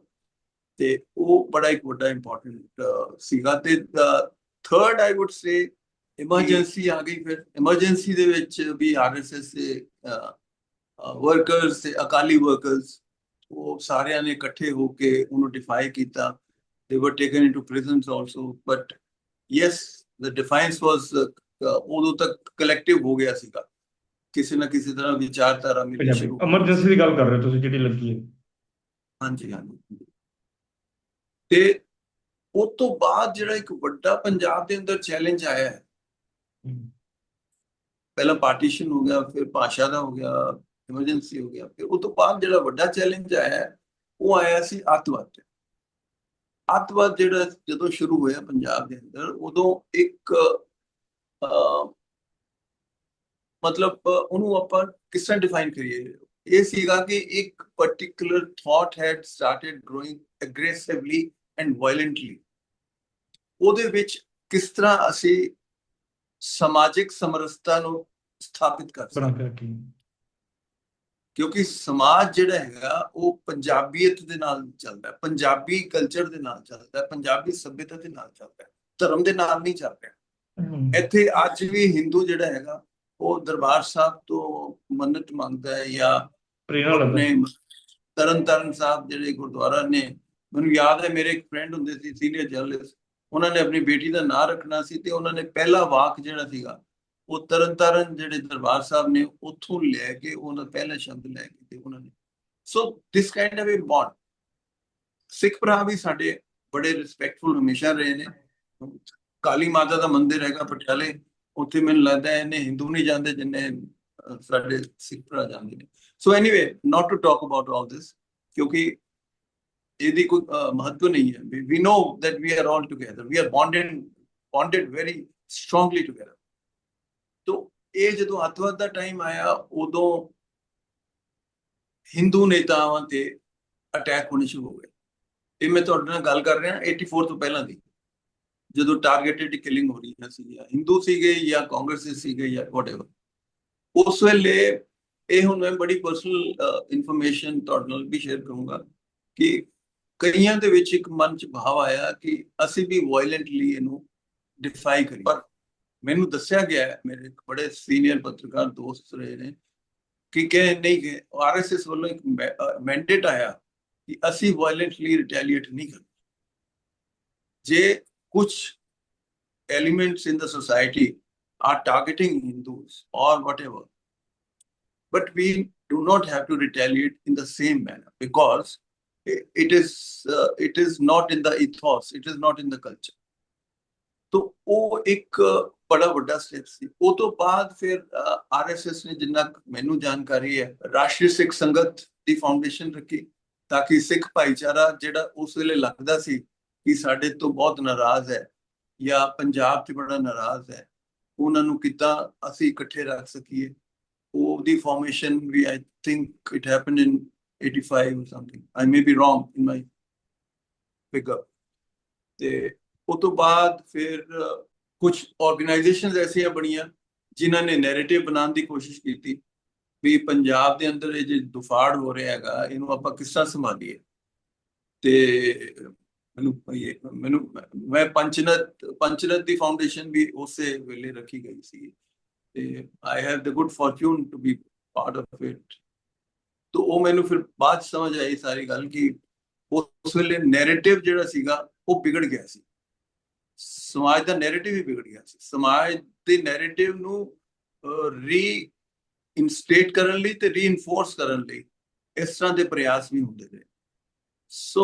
B: ਤੇ ਉਹ ਬੜਾ ਇੱਕ ਵੱਡਾ ਇੰਪੋਰਟੈਂਟ uh, ਸੀਗਾ। ਤੇ third I would say emergency ਆ ਗਈ ਫਿਰ। ਇਮਰਜੈਂਸੀ ਦੇ ਵਿੱਚ ਵੀ ਆਰਐਸਐਸ ਦੇ uh, uh, ਵਰਕਰਸ ਤੇ ਅਕਾਲੀ ਵਰਕਰਸ ਉਹ ਸਾਰਿਆਂ ਨੇ ਇਕੱਠੇ ਹੋ ਕੇ ਉਹਨੂੰ ਡਿਫਾਈ ਕੀਤਾ। ਦੇ were taken into prisons also but defiance was uh, uh, ਉਦੋਂ ਤੱਕ collective ਹੋ ਗਿਆ ਸੀਗਾ। ਕਿਸੇ ਨਾ ਕਿਸੇ ਤਰ੍ਹਾਂ ਵਿਚਾਰਧਾਰਾ
A: ਪੰਜਾਬੀ
B: ਸ਼ੁਰੂ
A: ਐਮਰਜੈਂਸੀ ਦੀ ਗੱਲ ਕਰ ਰਹੇ ਹੋ ਤੁਸੀਂ ਜਿਹੜੀ ਲੱਗੀ ਹੈ।
B: ਹਾਂਜੀ ਹਾਂਜੀ। ਤੇ ਉਸ ਤੋਂ ਬਾਅਦ ਜਿਹੜਾ ਇੱਕ ਵੱਡਾ ਪੰਜਾਬ ਦੇ ਅੰਦਰ ਚੈਲੰਜ ਆਇਆ ਹੈ। ਪਹਿਲਾਂ ਪਾਰਟੀਸ਼ਨ ਹੋ ਗਿਆ ਫਿਰ ਭਾਸ਼ਾ ਦਾ ਹੋ ਗਿਆ ਐਮਰਜੈਂਸੀ ਹੋ ਗਿਆ ਫਿਰ ਉਸ ਤੋਂ ਬਾਅਦ ਜਿਹੜਾ ਵੱਡਾ ਚੈਲੰਜ ਆਇਆ ਉਹ ਆਇਆ ਸੀ ਅੱਤਵਾਦ। ਅੱਤਵਾਦ ਜਿਹੜਾ ਜਦੋਂ ਸ਼ੁਰੂ ਹੋਇਆ ਪੰਜਾਬ ਦੇ ਅੰਦਰ, ਉਦੋਂ ਇੱਕ ਮਤਲਬ ਉਹਨੂੰ ਆਪਾਂ ਕਿਸ ਤਰ੍ਹਾਂ ਡਿਫਾਈਨ ਕਰੀਏ? ਇਹ ਸੀਗਾ ਕਿ ਇੱਕ particular thought had started growing aggressively and violently ਉਹਦੇ ਵਿੱਚ ਕਿਸ ਤਰ੍ਹਾਂ ਅਸੀਂ ਸਮਾਜਿਕ ਸਮਰਸਤਾ ਨੂੰ ਸਥਾਪਿਤ ਕਰ ਸਕਦੇ
A: ਬਣਾ
B: ਕਿਉਂਕਿ ਸਮਾਜ ਜਿਹੜਾ ਹੈਗਾ ਉਹ ਪੰਜਾਬੀਅਤ ਦੇ ਨਾਲ ਚੱਲਦਾ ਹੈ ਪੰਜਾਬੀ ਕਲਚਰ ਦੇ ਨਾਲ ਚੱਲਦਾ ਹੈ ਪੰਜਾਬੀ ਸਭਿਅਤਾ ਦੇ ਨਾਲ ਚੱਲਦਾ ਹੈ ਧਰਮ ਦੇ ਨਾਲ ਨਹੀਂ ਚੱਲ ਰਿਹਾ। ਇੱਥੇ ਅੱਜ ਵੀ ਹਿੰਦੂ ਜਿਹੜਾ ਹੈਗਾ ਉਹ ਦਰਬਾਰ ਸਾਹਿਬ ਤੋਂ ਮੰਨਤ ਮੰਗਦਾ ਹੈ ਜਾਂ
A: ਪ੍ਰੇਰਣਾ ਲੈਂਦਾ
B: ਤਰਨ ਤਾਰਨ ਸਾਹਿਬ ਜਿਹੜੇ ਗੁਰਦੁਆਰਾ ਨੇ ਮੈਨੂੰ ਯਾਦ ਹੈ ਮੇਰੇ ਇੱਕ ਫਰੈਂਡ ਹੁੰਦੇ ਸੀ ਸੀਨੀਅਰ ਜਰਨਲਿਸਟ ਉਹਨਾਂ ਨੇ ਆਪਣੀ ਬੇਟੀ ਦਾ ਨਾਂ ਰੱਖਣਾ ਸੀ ਤੇ ਉਹਨਾਂ ਨੇ ਪਹਿਲਾ ਵਾਕ ਜਿਹੜਾ ਸੀਗਾ ਉਹ ਤਰਨਤਾਰਨ ਜਿਹੜੇ ਦਰਬਾਰ ਸਾਹਿਬ ਨੇ ਉੱਥੋਂ ਲੈ ਕੇ ਉਹਨਾਂ ਪਹਿਲਾ ਸ਼ਬਦ ਲੈ ਕੇ ਤੇ ਉਹਨਾਂ ਨੇ। So this kind of a bond Sikh ਭਰਾ ਵੀ ਸਾਡੇ ਬੜੇ ਰਿਸਪੈਕਟਫੁਲ ਹਮੇਸ਼ਾ ਰਹੇ ਨੇ। ਕਾਲੀ ਮਾਤਾ ਦਾ ਮੰਦਿਰ ਹੈਗਾ ਪਟਿਆਲੇ, ਉੱਥੇ ਮੈਨੂੰ ਲੱਗਦਾ ਹੈ ਇਹਨੇ ਹਿੰਦੂ ਨਹੀਂ ਜਾਂਦੇ ਜਿੰਨੇ ਸਾਡੇ ਸਿੱਖ ਭਰਾ ਜਾਂਦੇ ਨੇ। So anyway not to talk about all this ਕਿਉਂਕਿ ਇਹਦੀ ਕੋਈ ਮਹੱਤਵ ਨਹੀਂ ਹੈ। We know that we are all together we are bonded bonded very strongly together ਤੋ ਇਹ ਜਦੋਂ ਅੱਤਵਾਦ ਦਾ ਟਾਈਮ ਆਇਆ, ਉਦੋਂ ਹਿੰਦੂ ਨੇਤਾਵਾਂ ਤੇ ਅਟੈਕ ਹੋਣੇ ਸ਼ੁਰੂ ਹੋ ਗਏ। ਇਹ ਮੈਂ ਤੁਹਾਡੇ ਨਾਲ ਗੱਲ ਕਰ ਰਿਹਾ 84 ਤੋਂ ਪਹਿਲਾਂ ਦੀ। ਜਦੋਂ ਟਾਰਗੇਟਡ ਕਿਲਿੰਗ ਹੋ ਰਹੀ ਸੀ ਹਿੰਦੂ ਸੀਗੇ ਜਾਂ ਕਾਂਗਰਸੀ ਸੀਗੇ ਜਾਂ ਵਾਟਐਵਰ ਉਸ ਵੇਲੇ ਇਹ ਹੁਣ ਮੈਂ ਬੜੀ ਪਰਸਨਲ ਇਨਫੋਰਮੇਸ਼ਨ ਤੁਹਾਡੇ ਨਾਲ ਵੀ ਸ਼ੇਅਰ ਕਰੂੰਗਾ ਕਿ ਕਈਆਂ ਦੇ ਵਿੱਚ ਇੱਕ ਮਨ ਚ ਭਾਵ ਆਇਆ ਕਿ ਅਸੀਂ ਵੀ ਵਾਇਲੈਂਟਲੀ ਇਹਨੂੰ ਡਿਫਾਈ ਕਰੀਏ। ਪਰ ਮੈਨੂੰ ਦੱਸਿਆ ਗਿਆ ਹੈ, ਮੇਰੇ ਇੱਕ ਬੜੇ ਸੀਨੀਅਰ ਪੱਤਰਕਾਰ ਦੋਸਤ ਰਹੇ ਨੇ ਕਿ ਕਿ ਨਹੀਂ ਕਿ ਆਰਐਸਐਸ ਵੱਲੋਂ ਇੱਕ ਮੈਂਡੇਟ ਆਇਆ ਕਿ ਅਸੀਂ ਵਾਇਲੈਂਟਲੀ ਰਿਟੈਲੀਏਟ ਨਹੀਂ ਕਰਨਾ ਜੇ ਕੁਝ elements in the society are targeting Hindus or whatever. But we do not have to retaliate in the same manner because i- it is uh, it is not in the ethos, it is not in the culture. ਤੋ ਉਹ ਇੱਕ ਬੜਾ ਵੱਡਾ step ਸੀ। ਉਹ ਤੋਂ ਬਾਅਦ ਫਿਰ RSS ਨੇ ਜਿੰਨਾ ਮੈਨੂੰ ਜਾਣਕਾਰੀ ਹੈ, ਰਾਸ਼ਟਰੀ ਸਿੱਖ ਸੰਗਤ ਦੀ ਫਾਊਂਡੇਸ਼ਨ ਰੱਖੀ ਤਾਂ ਕਿ ਸਿੱਖ ਭਾਈਚਾਰਾ ਜਿਹੜਾ ਉਸ ਵੇਲੇ ਲੱਗਦਾ ਸੀ ਕਿ ਸਾਡੇ ਤੋਂ ਬਹੁਤ ਨਾਰਾਜ਼ ਹੈ ਜਾਂ ਪੰਜਾਬ 'ਚ ਬੜਾ ਨਾਰਾਜ਼ ਹੈ, ਉਹਨਾਂ ਨੂੰ ਕਿੱਦਾਂ ਅਸੀਂ ਇਕੱਠੇ ਰੱਖ ਸਕੀਏ? ਉਹਦੀ formation we I think it happened in 85 or something i may be wrong in my figure ਤੇ ਉਸ ਤੋਂ ਬਾਅਦ ਫਿਰ ਕੁਝ ਆਰਗੇਨਾਈਜੇਸ਼ਨਸ ਐਸੀਆਂ ਬਣੀਆਂ ਜਿਨ੍ਹਾਂ ਨੇ ਨੈਰੇਟਿਵ ਬਣਾਉਣ ਦੀ ਕੋਸ਼ਿਸ਼ ਕੀਤੀ ਵੀ ਪੰਜਾਬ ਦੇ ਅੰਦਰ ਇਹ ਜੇ ਦੁਫਾੜ ਹੋ ਰਿਹਾ ਹੈਗਾ, ਇਹਨੂੰ ਆਪਾਂ ਕਿਸ ਤਰ੍ਹਾਂ ਸੰਭਾਲੀਏ? ਤੇ ਮੈਨੂੰ ਮੈਨੂੰ, ਮੈਂ ਪੰਚਨਤ ਪੰਚਨਤ ਦੀ ਫਾਊਂਡੇਸ਼ਨ ਵੀ ਉਸੇ ਵੇਲੇ ਰੱਖੀ ਗਈ ਸੀ। ਤੇ I have the good fortune to be part of it ਤੋ ਉਹ ਮੈਨੂੰ ਫਿਰ ਬਾਅਦ 'ਚ ਸਮਝ ਆਈ ਸਾਰੀ ਗੱਲ ਕਿ ਉਸ ਵੇਲੇ ਨੈਰੇਟਿਵ ਜਿਹੜਾ ਸੀਗਾ ਉਹ ਵਿਗੜ ਗਿਆ ਸੀ। ਸਮਾਜ ਦਾ ਨੈਰੇਟਿਵ ਹੀ ਵਿਗੜ ਗਿਆ ਸੀ। ਸਮਾਜ ਦੇ ਨੈਰੇਟਿਵ ਨੂੰ ਰੀ ਇਨਸਟੇਟ ਕਰਨ ਲਈ ਤੇ ਰੀਇਨਫੋਰਸ ਕਰਨ ਲਈ ਇਸ ਤਰ੍ਹਾਂ ਦੇ ਪ੍ਰਯਾਸ ਵੀ ਹੁੰਦੇ ਨੇ so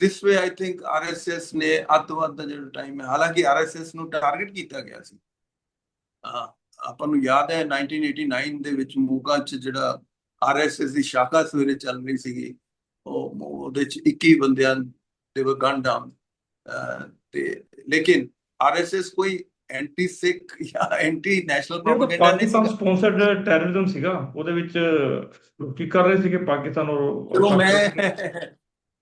B: this way I think RSS ਨੇ ਅੱਤਵਾਦ ਦਾ ਜਿਹੜਾ ਟਾਈਮ ਹੈ, ਹਾਲਾਂਕਿ ਆਰਐਸਐਸ ਨੂੰ ਟਾਰਗੇਟ ਕੀਤਾ ਗਿਆ ਸੀ। ਆਪਾਂ ਨੂੰ ਯਾਦ ਹੈ 1989 ਦੇ ਵਿੱਚ ਮੋਗਾ ਚ ਜਿਹੜਾ ਆਰਐਸਐਸ ਦੀ ਸ਼ਾਖਾ ਸਵੇਰੇ ਚੱਲ ਰਹੀ ਸੀਗੀ, ਉਹ, ਉਹਦੇ ਚ 21 ਬੰਦਿਆਂ ਦੇ ਵਰ ਗਨ ਡਾਊਨ ਤੇ ਲੇਕਿਨ ਆਰਐਸਐਸ ਕੋਈ ਐਂਟੀ ਸਿੱਖ ਜਾਂ ਐਂਟੀ ਨੈਸ਼ਨਲ
A: ਇਹ ਤਾਂ
B: ਪ੍ਰੋਪਗੈਂਡਾ ਨਹੀਂ
A: ਪਾਕਿਸਤਾਨ
B: ਸੀਗਾ
A: ਸਪਾਂਸਰਡ ਟੈਰਰਿਜ਼ਮ ਸੀਗਾ ਉਹਦੇ ਵਿੱਚ ਲੋਕੀ ਕਰ ਰਹੇ ਸੀਗੇ ਪਾਕਿਸਤਾਨ ਔਰ
B: ਚਲੋ ਮੈਂ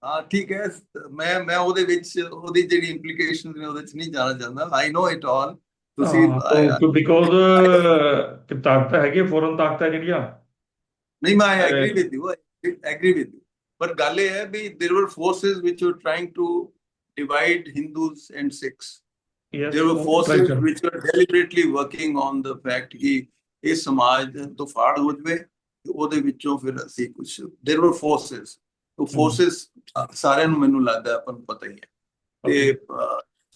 B: ਹਾਂ ਠੀਕ ਹੈ ਮੈਂ ਮੈਂ ਉਹਦੇ ਵਿੱਚ ਉਹਦੀ ਜਿਹੜੀ ਇੰਪਲੀਕੇਸ਼ਨਸ ਨੇ ਉਹਦੇ ਚ ਨਹੀਂ ਜਾਣਾ ਚਾਹੁੰਦਾ ਆਈ ਨੋ ਇਟ ਆਲ ਤੁਸੀਂ
A: ਬਿਕੋਜ਼ ਕਿ ਤਾਕਤ ਹੈਗੀ ਫੋਰਨ ਤਾਕਤ ਹੈ ਜਿਹੜੀਆਂ
B: ਨਹੀਂ ਮੈਂ I
A: ah,
B: agree with you I agree with you ਪਰ ਗੱਲ ਇਹ ਹੈ ਵੀ there were forces which were trying to divide hindus and sikhs
A: yes
B: there were forces
A: pressure.
B: which were deliberately working on the fact ਕਿ ਇਹ ਸਮਾਜ ਤੋਂ ਫਾੜ ਹੋ ਜਵੇ ਉਹਦੇ ਵਿੱਚੋਂ ਫਿਰ ਅਸੀਂ ਕੁਝ there were forces ਉਹ ਫੋਰਸਸ ਸਾਰਿਆਂ ਨੂੰ ਮੈਨੂੰ ਲੱਗਦਾ ਆਪਾਂ ਨੂੰ ਪਤਾ ਹੀ ਹੈ ਤੇ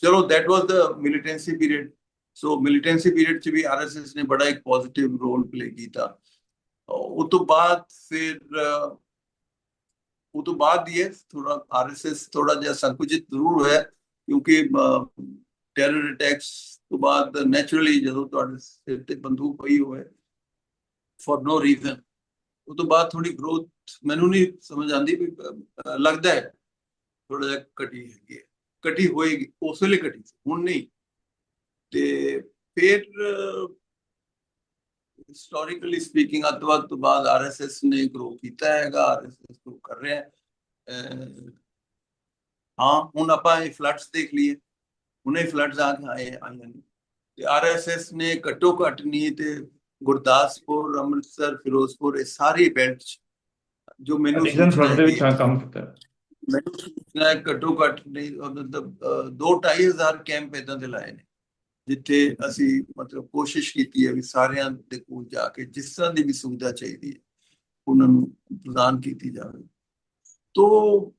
B: ਚਲੋ that was the militancy period so militancy period ਚ ਵੀ ਆਰਐਸਐਸ ਨੇ ਬੜਾ ਇੱਕ ਪੋਜ਼ਿਟਿਵ ਰੋਲ ਪਲੇ ਕੀਤਾ ਉਹ ਤੋਂ ਬਾਅਦ ਫਿਰ ਉਹ ਤੋਂ ਬਾਅਦ ਹੀ ਹੈ ਥੋੜਾ ਆਰਐਸਐਸ ਥੋੜਾ ਜਿਹਾ ਸੰਕੁਚਿਤ ਜ਼ਰੂਰ ਹੋਇਆ, ਕਿਉਂਕਿ ਟੈਰਰ ਅਟੈਕਸ ਤੋਂ ਬਾਅਦ ਨੇਚਰਲੀ ਜਦੋਂ ਤੁਹਾਡੇ ਸਿਰ ਤੇ ਬੰਦੂਕ ਪਈ ਹੋਵੇ ਫॉर नो ਰੀਜ਼ਨ ਉਹ ਤੋਂ ਬਾਅਦ ਥੋੜੀ ਗਰੋਥ ਮੈਨੂੰ ਨਹੀਂ ਸਮਝ ਆਉਂਦੀ ਵੀ ਲੱਗਦਾ ਹੈ ਥੋੜਾ ਜਿਹਾ ਘਟੀ ਹੈਗੀ ਹੈ, ਘਟੀ ਹੋਏਗੀ, ਉਸ ਵੇਲੇ ਘਟੀ ਹੁਣ ਨਹੀਂ, ਤੇ ਫਿਰ ਹਿਸਟੋਰੀਕਲੀ ਸਪੀਕਿੰਗ ਅੱਤਵਾਦ ਤੋਂ ਬਾਅਦ ਆਰਐਸਐਸ ਨੇ ਗਰੋ ਕੀਤਾ ਹੈਗਾ ਆਰਐਸਐਸ ਗਰੋ ਕਰ ਰਿਹਾ ਹੈ ਅਹ, ਹਾਂ ਹੁਣ ਆਪਾਂ ਇਹ ਫਲੱਡਸ ਦੇਖ ਲਈਏ ਹੁਣੇ ਫਲੱਡਸ ਆ ਕੇ ਆਏ ਆਈਆਂ ਨੇ ਤੇ ਆਰਐਸਐਸ ਨੇ ਘੱਟੋ ਘੱਟ ਨਹੀਂ ਤੇ ਗੁਰਦਾਸਪੁਰ ਅੰਮ੍ਰਿਤਸਰ ਫਿਰੋਜ਼ਪੁਰ ਇਹ ਸਾਰੀ ਬੈਲਟ ਚ ਜੋ ਮੈਨੂੰ
A: ਰੀਜਨ
B: ਸੂਚਨਾ
A: ਫਰੰਟ ਦੇ ਵਿੱਚ
B: ਹੈਗੀ
A: ਹਾਂ ਕੰਮ ਕੀਤਾ ਹੈ।
B: ਮੈਨੂੰ ਸੂਚਨਾ ਹੈ ਘੱਟੋ ਘੱਟ ਨਹੀਂ ਮਤਲਬ ਅਹ, ਦੋ ਢਾਈ ਹਜ਼ਾਰ ਕੈਂਪ ਇਦਾਂ ਦੇ ਲਾਏ ਨੇ ਜਿੱਥੇ ਅਸੀਂ ਮਤਲਬ ਕੋਸ਼ਿਸ਼ ਕੀਤੀ ਹੈ ਵੀ ਸਾਰਿਆਂ ਦੇ ਕੋਲ ਜਾ ਕੇ ਜਿਸ ਤਰ੍ਹਾਂ ਦੀ ਵੀ ਸੁਵਿਧਾ ਚਾਹੀਦੀ ਹੈ ਉਹਨਾਂ ਨੂੰ ਪ੍ਰਦਾਨ ਕੀਤੀ ਜਾਵੇ। ਤੋ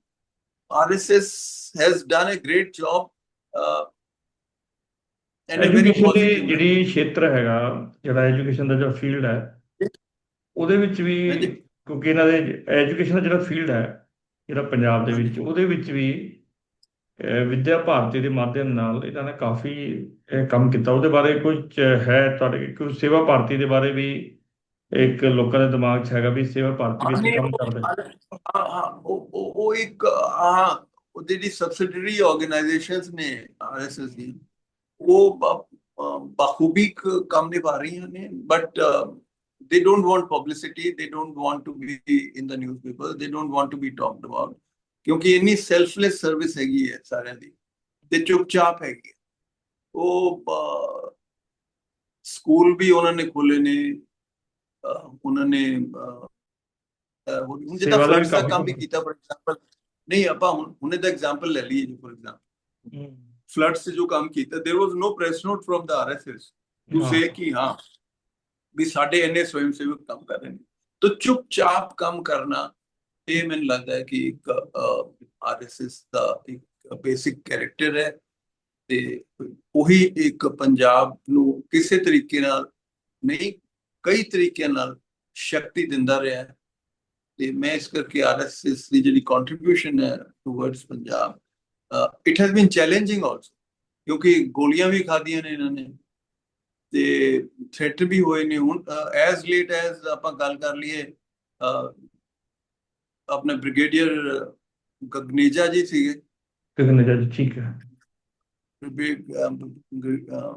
B: RSS has done a great job and a very
A: education the
B: positive
A: ਜਿਹੜੀ ਖੇਤਰ ਹੈਗਾ ਜਿਹੜਾ ਐਜੂਕੇਸ਼ਨ ਦਾ ਜਿਹੜਾ ਫੀਲਡ ਹੈ ਉਹਦੇ ਵਿੱਚ ਵੀ। ਕਿਉਂਕਿ ਇਹਨਾਂ ਦੇ ਐਜੂਕੇਸ਼ਨ ਦਾ ਜਿਹੜਾ ਫੀਲਡ ਹੈ ਜਿਹੜਾ ਪੰਜਾਬ ਦੇ ਵਿੱਚ ਉਹਦੇ ਵਿੱਚ ਵੀ ਵਿਦਿਆ ਭਾਰਤੀ ਦੇ ਮਾਧਿਅਮ ਨਾਲ ਇਹਨਾਂ ਨੇ ਕਾਫੀ ਕੰਮ ਕੀਤਾ। ਉਹਦੇ ਬਾਰੇ ਕੁਝ ਹੈ ਤੁਹਾਡੇ ਕੋਈ ਸੇਵਾ ਭਾਰਤੀ ਦੇ ਬਾਰੇ ਵੀ ਇੱਕ ਲੋਕਾਂ ਦੇ ਦਿਮਾਗ 'ਚ ਹੈਗਾ ਵੀ ਸੇਵਾ ਭਾਰਤੀ ਵਿੱਚ
B: ਨਹੀਂ,
A: ਕੰਮ ਕਰਦੇ।
B: ਹਾਂ ਉਹ ਉਹ ਇੱਕ ਹਾਂ ਉਹ ਜਿਹੜੀ ਸਬਸਿਡਰੀ ਆਰਗੇਨਾਈਜੇਸ਼ਨਸ ਨੇ ਆਰਐਸਐਸ ਦੀ ਉਹ ਬਾਖੂਬੀ ਕੰਮ ਨਿਭਾ ਰਹੀਆਂ ਨੇ but they don't want publicity they don't want to be in the newspaper they don't want to be talked about ਕਿਉਂਕਿ ਇੰਨੀ ਸੈਲਫਲੈਸ ਸਰਵਿਸ ਹੈਗੀ ਹੈ ਸਾਰਿਆਂ ਦੀ ਤੇ ਚੁੱਪਚਾਪ ਹੈਗੀ ਉਹ ਸਕੂਲ ਵੀ ਉਹਨਾਂ ਨੇ ਖੋਲੇ ਨੇ ਉਹਨਾਂ ਨੇ ਹੁਣ ਜਿੱਦਾਂ
A: ਫਰਜ਼ ਦਾ
B: ਕੰਮ ਵੀ ਕੀਤਾ ਫੋਰ ਐਗਜ਼ਾਮਪਲ ਨਹੀਂ ਆਪਾਂ ਹੁਣ ਉਹਨੇ ਦਾ ਐਗਜ਼ਾਮਪਲ ਲੈ ਲਈਏ ਜੀ ਫੋਰ ਐਗਜ਼ਾਮਪਲ ਫਲੱਡ ਸੇ ਜੋ ਕੰਮ ਕੀਤਾ there was no press note from the RSS
A: to
B: say ਕਿ ਹਾਂ ਵੀ ਸਾਡੇ ਇੰਨੇ ਸਵੈਮ ਸੇਵਕ ਕੰਮ ਕਰ ਰਹੇ ਨੇ। ਤੋ ਚੁੱਪਚਾਪ ਕੰਮ ਕਰਨਾ ਇਹ ਮੈਨੂੰ ਲੱਗਦਾ ਹੈ ਕਿ ਇੱਕ ਆਰਐਸਐਸ ਦਾ ਇੱਕ ਬੇਸਿਕ ਕੈਰੈਕਟਰ ਹੈ ਤੇ ਉਹੀ ਇੱਕ ਪੰਜਾਬ ਨੂੰ ਕਿਸੇ ਤਰੀਕੇ ਨਾਲ ਨਹੀਂ ਕਈ ਤਰੀਕਿਆਂ ਨਾਲ ਸ਼ਕਤੀ ਦਿੰਦਾ ਰਿਹਾ ਹੈ। ਤੇ ਮੈਂ ਇਸ ਕਰਕੇ ਆਰਐਸਐਸ ਦੀ ਜਿਹੜੀ ਕੰਟਰੀਬਿਊਸ਼ਨ ਹੈ towards Punjab it has been challenging also ਕਿਉਂਕਿ ਗੋਲੀਆਂ ਵੀ ਖਾਧੀਆਂ ਨੇ ਇਹਨਾਂ ਨੇ ਤੇ ਥ੍ਰੈਟ ਵੀ ਹੋਏ ਨੇ। ਹੁਣ ਐਜ਼ ਲੇਟ ਐਜ਼ ਆਪਾਂ ਗੱਲ ਕਰ ਲਈਏ ਅਹ, ਆਪਣੇ ਬ੍ਰਿਗੇਡੀਅਰ ਗਗਨੇਜਾ ਜੀ ਸੀਗੇ।
A: ਕਿਹਨੇ ਜੀ ਠੀਕ ਹੈ।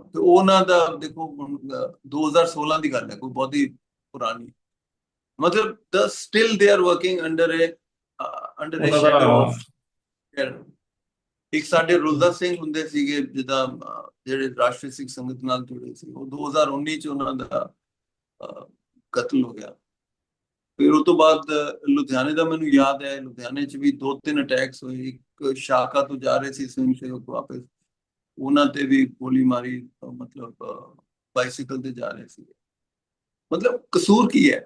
B: ਤੇ ਉਹਨਾਂ ਦਾ ਦੇਖੋ ਹੁਣ, ਅਹ, 2016 ਦੀ ਗੱਲ ਹੈ ਕੋਈ ਬਹੁਤੀ ਪੁਰਾਣੀ। ਮਤਲਬ the still they are working under a
A: under a
B: shadow of ਇੱਕ ਸਾਡੇ ਰੁਲਦਾ ਸਿੰਘ ਹੁੰਦੇ ਸੀਗੇ ਜਿੱਦਾਂ ਅਹ, ਜਿਹੜੇ ਰਾਸ਼ਟਰੀ ਸਿੱਖ ਸੰਗਤ ਨਾਲ ਜੁੜੇ ਸੀ। ਉਹ 2019 ਚ ਉਹਨਾਂ ਦਾ ਕਤਲ ਹੋ ਗਿਆ। ਫਿਰ ਉਹ ਤੋਂ ਬਾਅਦ ਲੁਧਿਆਣੇ ਦਾ ਮੈਨੂੰ ਯਾਦ ਹੈ, ਲੁਧਿਆਣੇ ਚ ਵੀ ਦੋ ਤਿੰਨ ਅਟੈਕਸ ਹੋਏ, ਇੱਕ ਸ਼ਾਖਾ ਤੋਂ ਜਾ ਰਹੇ ਸੀ ਸਵਿੰਗ ਸੇਵਕ ਵਾਪਸ, ਉਹਨਾਂ ਤੇ ਵੀ ਗੋਲੀ ਮਾਰੀ ਮਤਲਬ ਬਾਈਸਾਈਕਲ ਤੇ ਜਾ ਰਹੇ ਸੀ। ਮਤਲਬ ਕਸੂਰ ਕੀ ਹੈ?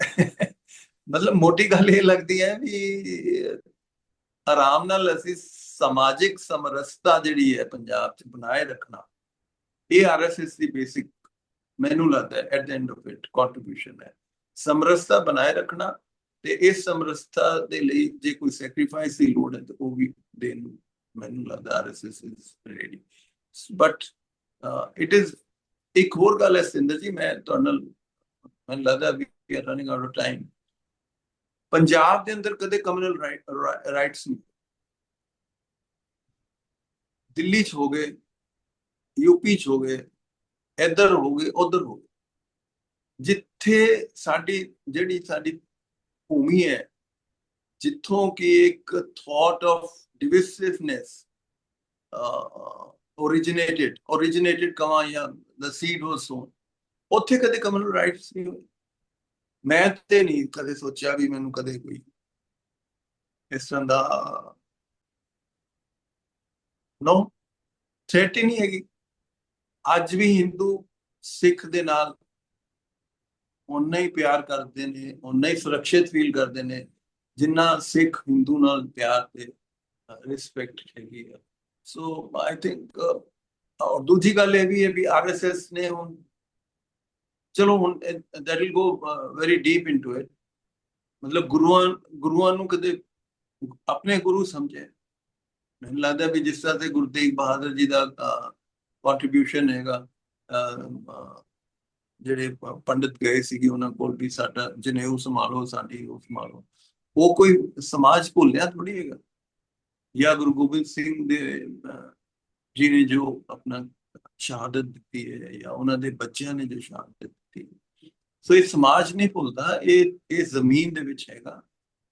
B: ਮਤਲਬ ਮੋਟੀ ਗੱਲ ਇਹ ਲੱਗਦੀ ਹੈ ਵੀ ਆਰਾਮ ਨਾਲ ਅਸੀਂ ਸਮਾਜਿਕ ਸਮਰਸਤਾ ਜਿਹੜੀ ਹੈ ਪੰਜਾਬ 'ਚ ਬਣਾਏ ਰੱਖਣਾ, ਇਹ ਆਰਐਸਐਸ ਦੀ ਬੇਸਿਕ ਮੈਨੂੰ ਲੱਗਦਾ at the end of it contribution ਹੈ। ਸਮਰਸਤਾ ਬਣਾਏ ਰੱਖਣਾ ਤੇ ਇਸ ਸਮਰਸਤਾ ਦੇ ਲਈ ਜੇ ਕੋਈ ਸੈਕਰੀਫਾਈਸ ਦੀ ਲੋੜ ਹੈ ਤਾਂ ਉਹ ਵੀ ਦੇਣ ਨੂੰ ਮੈਨੂੰ ਲੱਗਦਾ RSS is ready but it is ਇੱਕ ਹੋਰ ਗੱਲ ਹੈ ਸਿੰਦਰ ਜੀ, ਮੈਂ ਤੁਹਾਡੇ ਮੈਨੂੰ ਲੱਗਦਾ we are running out of time Punjab ਦੇ ਅੰਦਰ ਕਦੇ ਕਮਿਊਨਲ ਰਾਈਟਸ ਨਹੀਂ। ਦਿੱਲੀ ਚ ਹੋ ਗਏ ਯੂਪੀ ਚ ਹੋ ਗਏ, ਇੱਧਰ ਹੋ ਗਏ, ਉਧਰ ਹੋ ਗਏ। ਜਿੱਥੇ ਸਾਡੀ, ਜਿਹੜੀ ਸਾਡੀ ਭੂਮੀ ਹੈ, ਜਿੱਥੋਂ ਕਿ ਇੱਕ thought of divisiveness originated originated ਕਵਾਂ ਜਾਂ the seed was sown, ਉੱਥੇ ਕਦੇ ਕਮਿਊਨਲ ਰਾਈਟਸ ਨਹੀਂ ਹੋਏ ਮੈਂ ਤੇ ਨਹੀਂ ਕਦੇ ਸੋਚਿਆ ਵੀ ਮੈਨੂੰ ਕਦੇ ਕੋਈ ਇਸ ਤਰ੍ਹਾਂ ਦਾ ਨੋ ਥ੍ਰੈਟ ਹੀ ਨਹੀਂ ਹੈਗੀ। ਅੱਜ ਵੀ ਹਿੰਦੂ ਸਿੱਖ ਦੇ ਨਾਲ ਉਨਾ ਹੀ ਪਿਆਰ ਕਰਦੇ ਨੇ ਉਨਾ ਹੀ ਸੁਰੱਖਿਅਤ ਫੀਲ ਕਰਦੇ ਨੇ, ਜਿੰਨਾ ਸਿੱਖ ਹਿੰਦੂ ਨਾਲ ਪਿਆਰ ਤੇ ਰਿਸਪੈਕਟ ਹੈਗੀ ਹੈ ਸੋ ਆਈ ਥਿੰਕ ਔਰ ਦੂਜੀ ਗੱਲ ਇਹ ਵੀ ਹੈ ਵੀ ਆਰਐਸਐਸ ਨੇ ਹੁਣ, ਚਲੋ ਹੁਣ that will go very deep into it ਮਤਲਬ ਗੁਰੂਆਂ ਗੁਰੂਆਂ ਨੂੰ ਕਦੇ ਆਪਣੇ ਗੁਰੂ ਸਮਝੇ ਮੈਨੂੰ ਲੱਗਦਾ ਵੀ ਜਿਸ ਤਰ੍ਹਾਂ ਤੇ ਗੁਰੂ ਤੇਗ ਬਹਾਦਰ ਜੀ ਦਾ ਕੰਟਰੀਬਿਊਸ਼ਨ ਹੈਗਾ ਜਿਹੜੇ ਪੰਡਿਤ ਗਏ ਸੀਗੇ, ਉਹਨਾਂ ਕੋਲ ਵੀ ਸਾਡਾ ਜਨੇਊ ਸੰਭਾਲੋ, ਸਾਡੀ ਉਹ ਸੰਭਾਲੋ। ਉਹ ਕੋਈ ਸਮਾਜ ਭੁੱਲਿਆ ਥੋੜੀ ਹੈਗਾ? ਜਾਂ ਗੁਰੂ ਗੋਬਿੰਦ ਸਿੰਘ ਦੇ ਜੀ ਨੇ ਜੋ ਆਪਣਾ ਸ਼ਹਾਦਤ ਦਿੱਤੀ ਹੈ, ਜਾਂ ਉਹਨਾਂ ਦੇ ਬੱਚਿਆਂ ਨੇ ਜੋ ਸ਼ਹਾਦਤ ਦਿੱਤੀ ਸੋ ਇਹ ਸਮਾਜ ਨਹੀਂ ਭੁੱਲਦਾ, ਇਹ ਇਹ ਜ਼ਮੀਨ ਦੇ ਵਿੱਚ ਹੈਗਾ।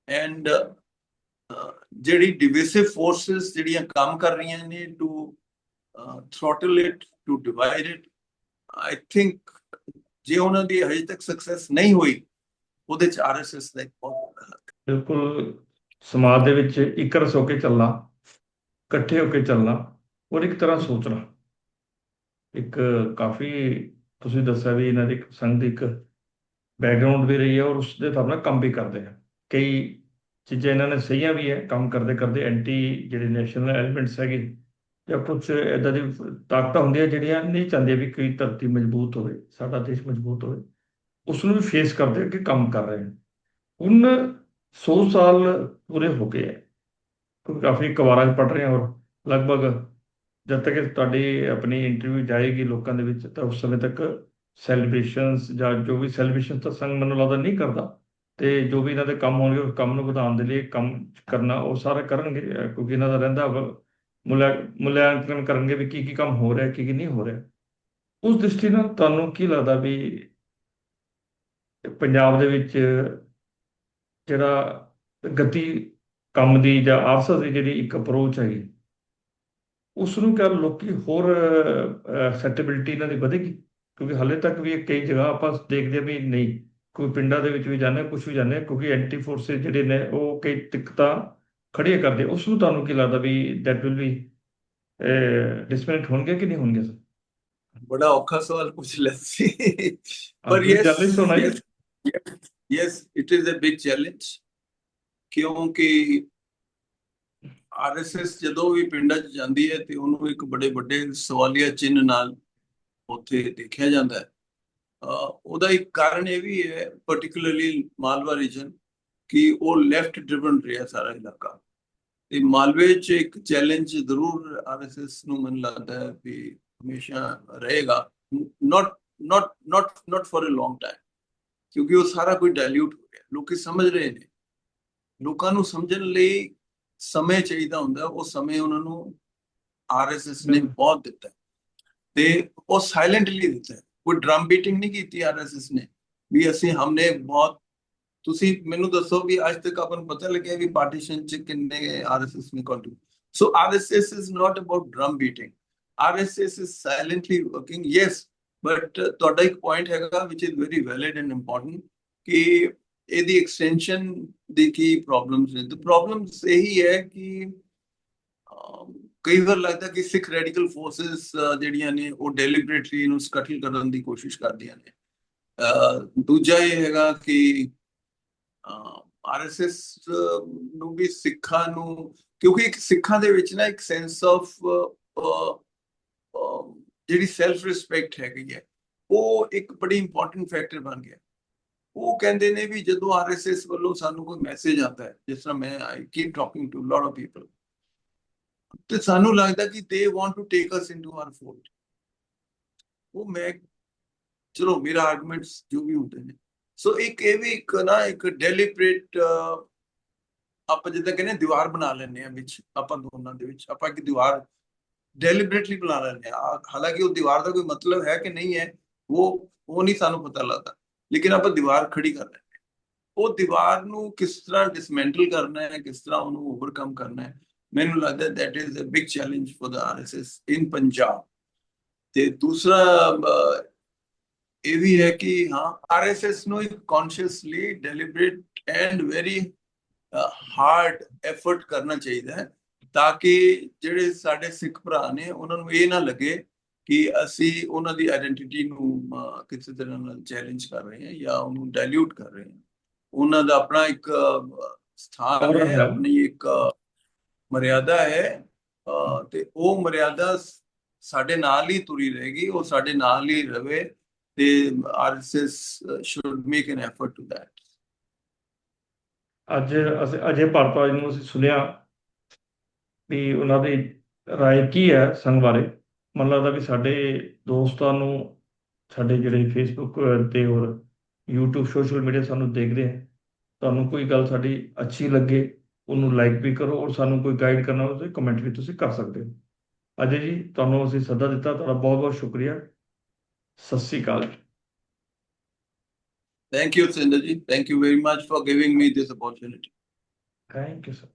B: ਐਂਡ ਜਿਹੜੀ ਡਿਵਿਸਿਵ ਫੋਰਸਸ ਜਿਹੜੀਆਂ ਕੰਮ ਕਰ ਰਹੀਆਂ ਨੇ to throttle it to divide it I think ਜੇ ਉਹਨਾਂ ਦੀ ਹਜੇ ਤੱਕ ਸਕਸੈਸ ਨਹੀਂ ਹੋਈ, ਉਹਦੇ ਚ ਆਰਐਸਐਸ ਦਾ ਇੱਕ ਬਹੁਤ
A: ਬਿਲਕੁਲ ਸਮਾਜ ਦੇ ਵਿੱਚ ਇਕਰਸ ਹੋ ਕੇ ਚੱਲਣਾ, ਇਕੱਠੇ ਹੋ ਕੇ ਚੱਲਣਾ ਔਰ ਇੱਕ ਤਰ੍ਹਾਂ ਸੋਚਣਾ। ਇੱਕ ਕਾਫੀ ਤੁਸੀਂ ਦੱਸਿਆ ਵੀ ਇਹਨਾਂ ਦੀ ਇੱਕ ਦੀ ਇੱਕ ਬੈਕਗ੍ਰਾਉਂਡ ਵੀ ਰਹੀ ਹੈ ਔਰ ਉਸ ਦੇ ਹਿਸਾਬ ਨਾਲ ਕੰਮ ਵੀ ਕਰਦੇ ਆ। ਕਈ ਚੀਜ਼ਾਂ ਇਹਨਾਂ ਨੇ ਸਹੀਆਂ ਵੀ ਹੈ, ਕੰਮ ਕਰਦੇ ਕਰਦੇ ਐਂਟੀ ਜਿਹੜੇ ਨੈਸ਼ਨਲ ਐਲੀਮੈਂਟਸ ਹੈਗੇ। ਜਾਂ ਕੁਝ ਇਦਾਂ ਦੀ ਤਾਕਤਾਂ ਹੁੰਦੀਆਂ ਜਿਹੜੀਆਂ ਨਹੀਂ ਚਾਹੁੰਦੀਆਂ ਵੀ ਕੋਈ ਧਰਤੀ ਮਜ਼ਬੂਤ ਹੋਵੇ, ਸਾਡਾ ਦੇਸ਼ ਮਜ਼ਬੂਤ ਹੋਵੇ ਉਸ ਨੂੰ ਵੀ ਫੇਸ ਕਰਦੇ ਕਿ ਕੰਮ ਕਰ ਰਹੇ ਹਨ ਹੁਣ 100 ਸਾਲ ਪੂਰੇ ਹੋ ਗਏ ਹੈ ਕਿਉਂਕਿ ਕਾਫੀ ਅਖਬਾਰਾਂ 'ਚ ਪੜ੍ਹ ਰਹੇ ਹਾਂ ਔਰ ਲਗਭਗ ਜਦ ਤੱਕ ਤੁਹਾਡੀ ਆਪਣੀ ਇੰਟਰਵਿਊ ਜਾਏਗੀ ਲੋਕਾਂ ਦੇ ਵਿੱਚ ਤਾਂ ਉਸ ਸਮੇਂ ਤੱਕ ਸੈਲੀਬ੍ਰੇਸ਼ਨਸ ਜਾਂ ਜੋ ਵੀ ਸੈਲੀਬ੍ਰੇਸ਼ਨ ਤਾਂ ਸੰਗ ਮੈਨੂੰ ਲੱਗਦਾ ਨਹੀਂ ਕਰਦਾ। ਤੇ ਜੋ ਵੀ ਇਹਨਾਂ ਦੇ ਕੰਮ ਹੋਣਗੇ ਉਸ ਕੰਮ ਨੂੰ ਵਧਾਉਣ ਦੇ ਲਈ ਕੰਮ ਕਰਨਾ ਉਹ ਸਾਰਾ ਕਰਨਗੇ ਕਿਉਂਕਿ ਇਹਨਾਂ ਦਾ ਰਹਿੰਦਾ ਵਾ- ਮੁਲਾਂਕਣ ਕਰਨਗੇ ਵੀ ਕੀ ਕੀ ਕੰਮ ਹੋ ਰਿਹਾ ਕੀ ਕੀ ਨਹੀਂ ਹੋ ਰਿਹਾ। ਉਸ ਦ੍ਰਿਸ਼ਟੀ ਨਾਲ ਤੁਹਾਨੂੰ ਕੀ ਲੱਗਦਾ ਵੀ ਪੰਜਾਬ ਦੇ ਵਿੱਚ ਜਿਹੜਾ ਗਤੀ ਕੰਮ ਦੀ ਜਾਂ ਆਰਸਾ ਦੀ ਜਿਹੜੀ ਇੱਕ ਅਪਰੋਚ ਹੈਗੀ ਉਸ ਨੂੰ ਕਰ ਲੋਕੀ ਹੋਰ ਐਕਸੈਪਟੇਬਿਲਿਟੀ ਇਹਨਾਂ ਦੀ ਵਧੇਗੀ? ਕਿਉਂਕਿ ਹਾਲੇ ਤੱਕ ਵੀ ਕਈ ਜਗ੍ਹਾ ਆਪਾਂ ਦੇਖਦੇ ਹਾਂ ਵੀ ਨਹੀਂ ਕੋਈ ਪਿੰਡਾਂ ਦੇ ਵਿੱਚ ਵੀ ਜਾਂਦੇ ਕੁਝ ਵੀ ਜਾਂਦੇ ਹਾਂ, ਕਿਉਂਕਿ ਐਂਟੀ ਫੋਰਸਿਸ ਜਿਹੜੇ ਨੇ ਉਹ ਕਈ ਦਿੱਕਤਾਂ ਖੜੀਆਂ ਕਰਦੇ ਉਸ ਨੂੰ ਤੁਹਾਨੂੰ ਕੀ ਲੱਗਦਾ ਵੀ ਦੈਟ ਵਿਲ ਬੀ ਡਿਸਪੈਂਟ ਹੋਣਗੇ ਕਿ ਨਹੀਂ ਹੋਣਗੇ ਸਰ?
B: ਬੜਾ ਔਖਾ ਸਵਾਲ ਪੁੱਛ ਲਿਆ ਸੀ ਪਰ ਯੈਸ
A: challenge ਹੋਣਾ ਹੀ।
B: Yes it is a big challenge ਕਿਉਂਕਿ ਆਰਐਸਐਸ ਜਦੋਂ ਵੀ ਪਿੰਡਾਂ 'ਚ ਜਾਂਦੀ ਹੈ ਤੇ ਉਹਨੂੰ ਇੱਕ ਬੜੇ ਵੱਡੇ ਸਵਾਲੀਆ ਚਿੰਨ੍ਹ ਨਾਲ ਉੱਥੇ ਦੇਖਿਆ ਜਾਂਦਾ ਹੈ। ਉਹਦਾ ਇੱਕ ਕਾਰਨ ਇਹ ਵੀ ਹੈ ਪਾਰਟਿਕੂਲਰਲੀ ਮਾਲਵਾ ਰੀਜਨ ਕਿ ਉਹ ਲੈਫਟ ਡਰਿਵਨ ਰਿਹਾ ਸਾਰਾ ਇਲਾਕਾ। ਤੇ ਮਾਲਵੇ 'ਚ ਇੱਕ ਚੈਲੰਜ ਜ਼ਰੂਰ ਆਰਐਸਐਸ ਨੂੰ ਮੈਨੂੰ ਲੱਗਦਾ ਹੈ ਵੀ ਹਮੇਸ਼ਾ ਰਹੇਗਾ। Not not not not for a long time ਕਿਉਂਕਿ ਉਹ ਸਾਰਾ ਕੁਝ ਡਾਇਲੂਟ ਹੋ ਗਿਆ ਲੋਕੀ ਸਮਝ ਰਹੇ ਨੇ। ਲੋਕਾਂ ਨੂੰ ਸਮਝਣ ਲਈ ਸਮੇਂ ਚਾਹੀਦਾ ਹੁੰਦਾ। ਉਹ ਸਮੇਂ ਉਹਨਾਂ ਨੂੰ ਆਰਐਸਐਸ ਨੇ। ਬਹੁਤ ਦਿੱਤਾ। ਤੇ ਉਹ ਸਾਇਲੈਂਟਲੀ ਦਿੱਤਾ। ਕੋਈ ਡਰਮ ਬੀਟਿੰਗ ਨਹੀਂ ਕੀਤੀ ਆਰਐਸਐਸ ਨੇ। ਵੀ ਅਸੀਂ ਹਮਨੇ ਬਹੁਤ ਤੁਸੀਂ ਮੈਨੂੰ ਦੱਸੋ ਵੀ ਅੱਜ ਤੱਕ ਆਪਾਂ ਨੂੰ ਪਤਾ ਲੱਗਿਆ ਵੀ ਪਾਰਟੀਸ਼ਨ ਚ ਕਿੰਨੇ ਆਰਐਸਐਸ ਨੇ contribute so RSS is not about drum beating RSS is silently working, yes, but ਤੁਹਾਡਾ ਇੱਕ ਪੁਆਇੰਟ ਹੈਗਾ which is very valid and important ਕਿ ਇਹਦੀ ਐਕਸਟੈਂਸ਼ਨ ਦੀ ਕੀ ਪ੍ਰੋਬਲਮਸ ਨੇ। ਤੇ ਪ੍ਰੋਬਲਮਸ ਇਹੀ ਹੈ ਕਿ ਕਈ ਵਾਰ ਲੱਗਦਾ ਕਿ ਸਿੱਖ ਰੈਡੀਕਲ ਫੋਰਸਸ ਜਿਹੜੀਆਂ ਨੇ ਉਹ ਡੈਲੀਬਰੇਟਲੀ ਇਹਨੂੰ ਸਕਟਲ ਕਰਨ ਦੀ ਕੋਸ਼ਿਸ਼ ਕਰਦੀਆਂ ਨੇ। ਅਹ, ਦੂਜਾ ਇਹ ਹੈਗਾ ਕਿ ਆਰਐਸਐਸ ਨੂੰ ਵੀ ਸਿੱਖਾਂ ਨੂੰ, ਕਿਉਂਕਿ ਇੱਕ ਸਿੱਖਾਂ ਦੇ ਵਿੱਚ ਨਾ ਇੱਕ ਸੈਂਸ ਆਫ ਜਿਹੜੀ ਸੈਲਫ ਰਿਸਪੈਕਟ ਹੈਗੀ ਹੈ, ਉਹ ਇੱਕ ਬੜੀ ਇੰਪੋਰਟੈਂਟ ਫੈਕਟਰ ਬਣ ਗਿਆ। ਉਹ ਕਹਿੰਦੇ ਨੇ ਵੀ ਜਦੋਂ ਆਰਐਸਐਸ ਵੱਲੋਂ ਸਾਨੂੰ ਕੋਈ ਮੈਸੇਜ ਆਉਂਦਾ ਹੈ, ਜਿਸ ਤਰ੍ਹਾਂ ਮੈਂ I keep talking to lot of people ਤੇ ਸਾਨੂੰ ਲੱਗਦਾ ਕਿ they want to take us into our fold ਉਹ ਮੈਂ, ਚਲੋ, ਮੇਰਾ ਆਰਗੂਮੈਂਟਸ ਜੋ ਵੀ ਹੁੰਦੇ ਨੇ ਸੋ ਇੱਕ ਇਹ ਵੀ ਇੱਕ ਨਾ ਇੱਕ ਡੈਲੀਬਰੇਟ ਆਪਾਂ ਜਿੱਦਾਂ ਕਹਿੰਦੇ ਦੀਵਾਰ ਬਣਾ ਲੈਂਦੇ ਆ ਵਿੱਚ, ਆਪਾਂ ਦੋਨਾਂ ਦੇ ਵਿੱਚ, ਆਪਾਂ ਇੱਕ ਦੀਵਾਰ ਡੈਲੀਬਰੇਟਲੀ ਬਣਾ ਲੈਂਦੇ ਆ ਹਾਲਾਂਕਿ ਉਹ ਦੀਵਾਰ ਦਾ ਕੋਈ ਮਤਲਬ ਹੈ ਕਿ ਨਹੀਂ ਹੈ, ਉਹ ਉਹ ਨਹੀਂ ਸਾਨੂੰ ਪਤਾ ਲੱਗਦਾ। ਲੇਕਿਨ ਆਪਾਂ ਦੀਵਾਰ ਖੜੀ ਕਰ ਲੈਂਦੇ ਉਹ ਦੀਵਾਰ ਨੂੰ ਕਿਸ ਤਰ੍ਹਾਂ ਡਿਸਮੈਂਟਲ ਕਰਨਾ ਹੈ, ਕਿਸ ਤਰ੍ਹਾਂ ਉਹਨੂੰ ਓਵਰਕਮ ਕਰਨਾ ਹੈ, ਮੈਨੂੰ ਲੱਗਦਾ that is a big challenge for the RSS in Punjab ਤੇ ਦੂਸਰਾ ਇਹ ਵੀ ਹੈ ਕਿ ਹਾਂ ਆਰਐਸਐਸ ਨੂੰ ਇੱਕ consciously deliberate and very hard effort ਕਰਨਾ ਚਾਹੀਦਾ ਹੈ ਤਾਂ ਕਿ ਜਿਹੜੇ ਸਾਡੇ ਸਿੱਖ ਭਰਾ ਨੇ ਉਹਨਾਂ ਨੂੰ ਇਹ ਨਾ ਲੱਗੇ ਕਿ ਅਸੀਂ ਉਹਨਾਂ ਦੀ ਆਇਡੈਂਟੀਟੀ ਨੂੰ ਕਿਸੇ ਤਰ੍ਹਾਂ ਨਾਲ ਚੈਲੰਜ ਕਰ ਰਹੇ ਹਾਂ ਜਾਂ ਉਹਨੂੰ ਡਾਇਲੂਟ ਕਰ ਰਹੇ ਹਾਂ ਉਹਨਾਂ ਦਾ ਆਪਣਾ ਇੱਕ ਸਥਾਨ ਹੈ। ਆਪਣੀ ਇੱਕ ਮਰਿਆਦਾ ਹੈ ਤੇ ਉਹ ਮਰਿਆਦਾ ਸਾਡੇ ਨਾਲ ਹੀ ਤੁਰੀ ਰਹੇਗੀ ਉਹ ਸਾਡੇ ਨਾਲ ਹੀ ਰਵੇ ਤੇ RSS should make an effort to that
A: ਅੱਜ ਅਜੇ ਭਾਰਤਵਾਜ ਨੂੰ ਅਸੀਂ ਸੁਣਿਆ ਵੀ ਉਹਨਾਂ ਦੀ ਰਾਏ ਕੀ ਹੈ ਸੰਘ ਬਾਰੇ। ਮੈਨੂੰ ਲੱਗਦਾ ਵੀ ਸਾਡੇ ਦੋਸਤਾਂ ਨੂੰ, ਸਾਡੇ ਜਿਹੜੇ ਫੇਸਬੁੱਕ ਤੇ ਔਰ YouTube ਸੋਸ਼ਲ ਮੀਡੀਆ ਸਾਨੂੰ ਦੇਖਦੇ ਆ। ਤੁਹਾਨੂੰ ਕੋਈ ਗੱਲ ਸਾਡੀ ਅੱਛੀ ਲੱਗੇ, ਉਹਨੂੰ ਲਾਈਕ ਵੀ ਕਰੋ ਔਰ ਸਾਨੂੰ ਕੋਈ ਗਾਈਡ ਕਰਨਾ ਹੋਵੇ ਤਾਂ ਕਮੈਂਟ ਵੀ ਤੁਸੀਂ ਕਰ ਸਕਦੇ ਹੋ। ਅਜੇ ਜੀ, ਤੁਹਾਨੂੰ ਅਸੀਂ ਸੱਦਾ ਦਿੱਤਾ, ਤੁਹਾਡਾ ਬਹੁਤ ਬਹੁਤ ਸ਼ੁਕਰੀਆ। ਸਤਿ ਸ੍ਰੀ ਅਕਾਲ
B: Thank you, Sindarji. Thank you very much for giving me this opportunity.
A: Thank you sir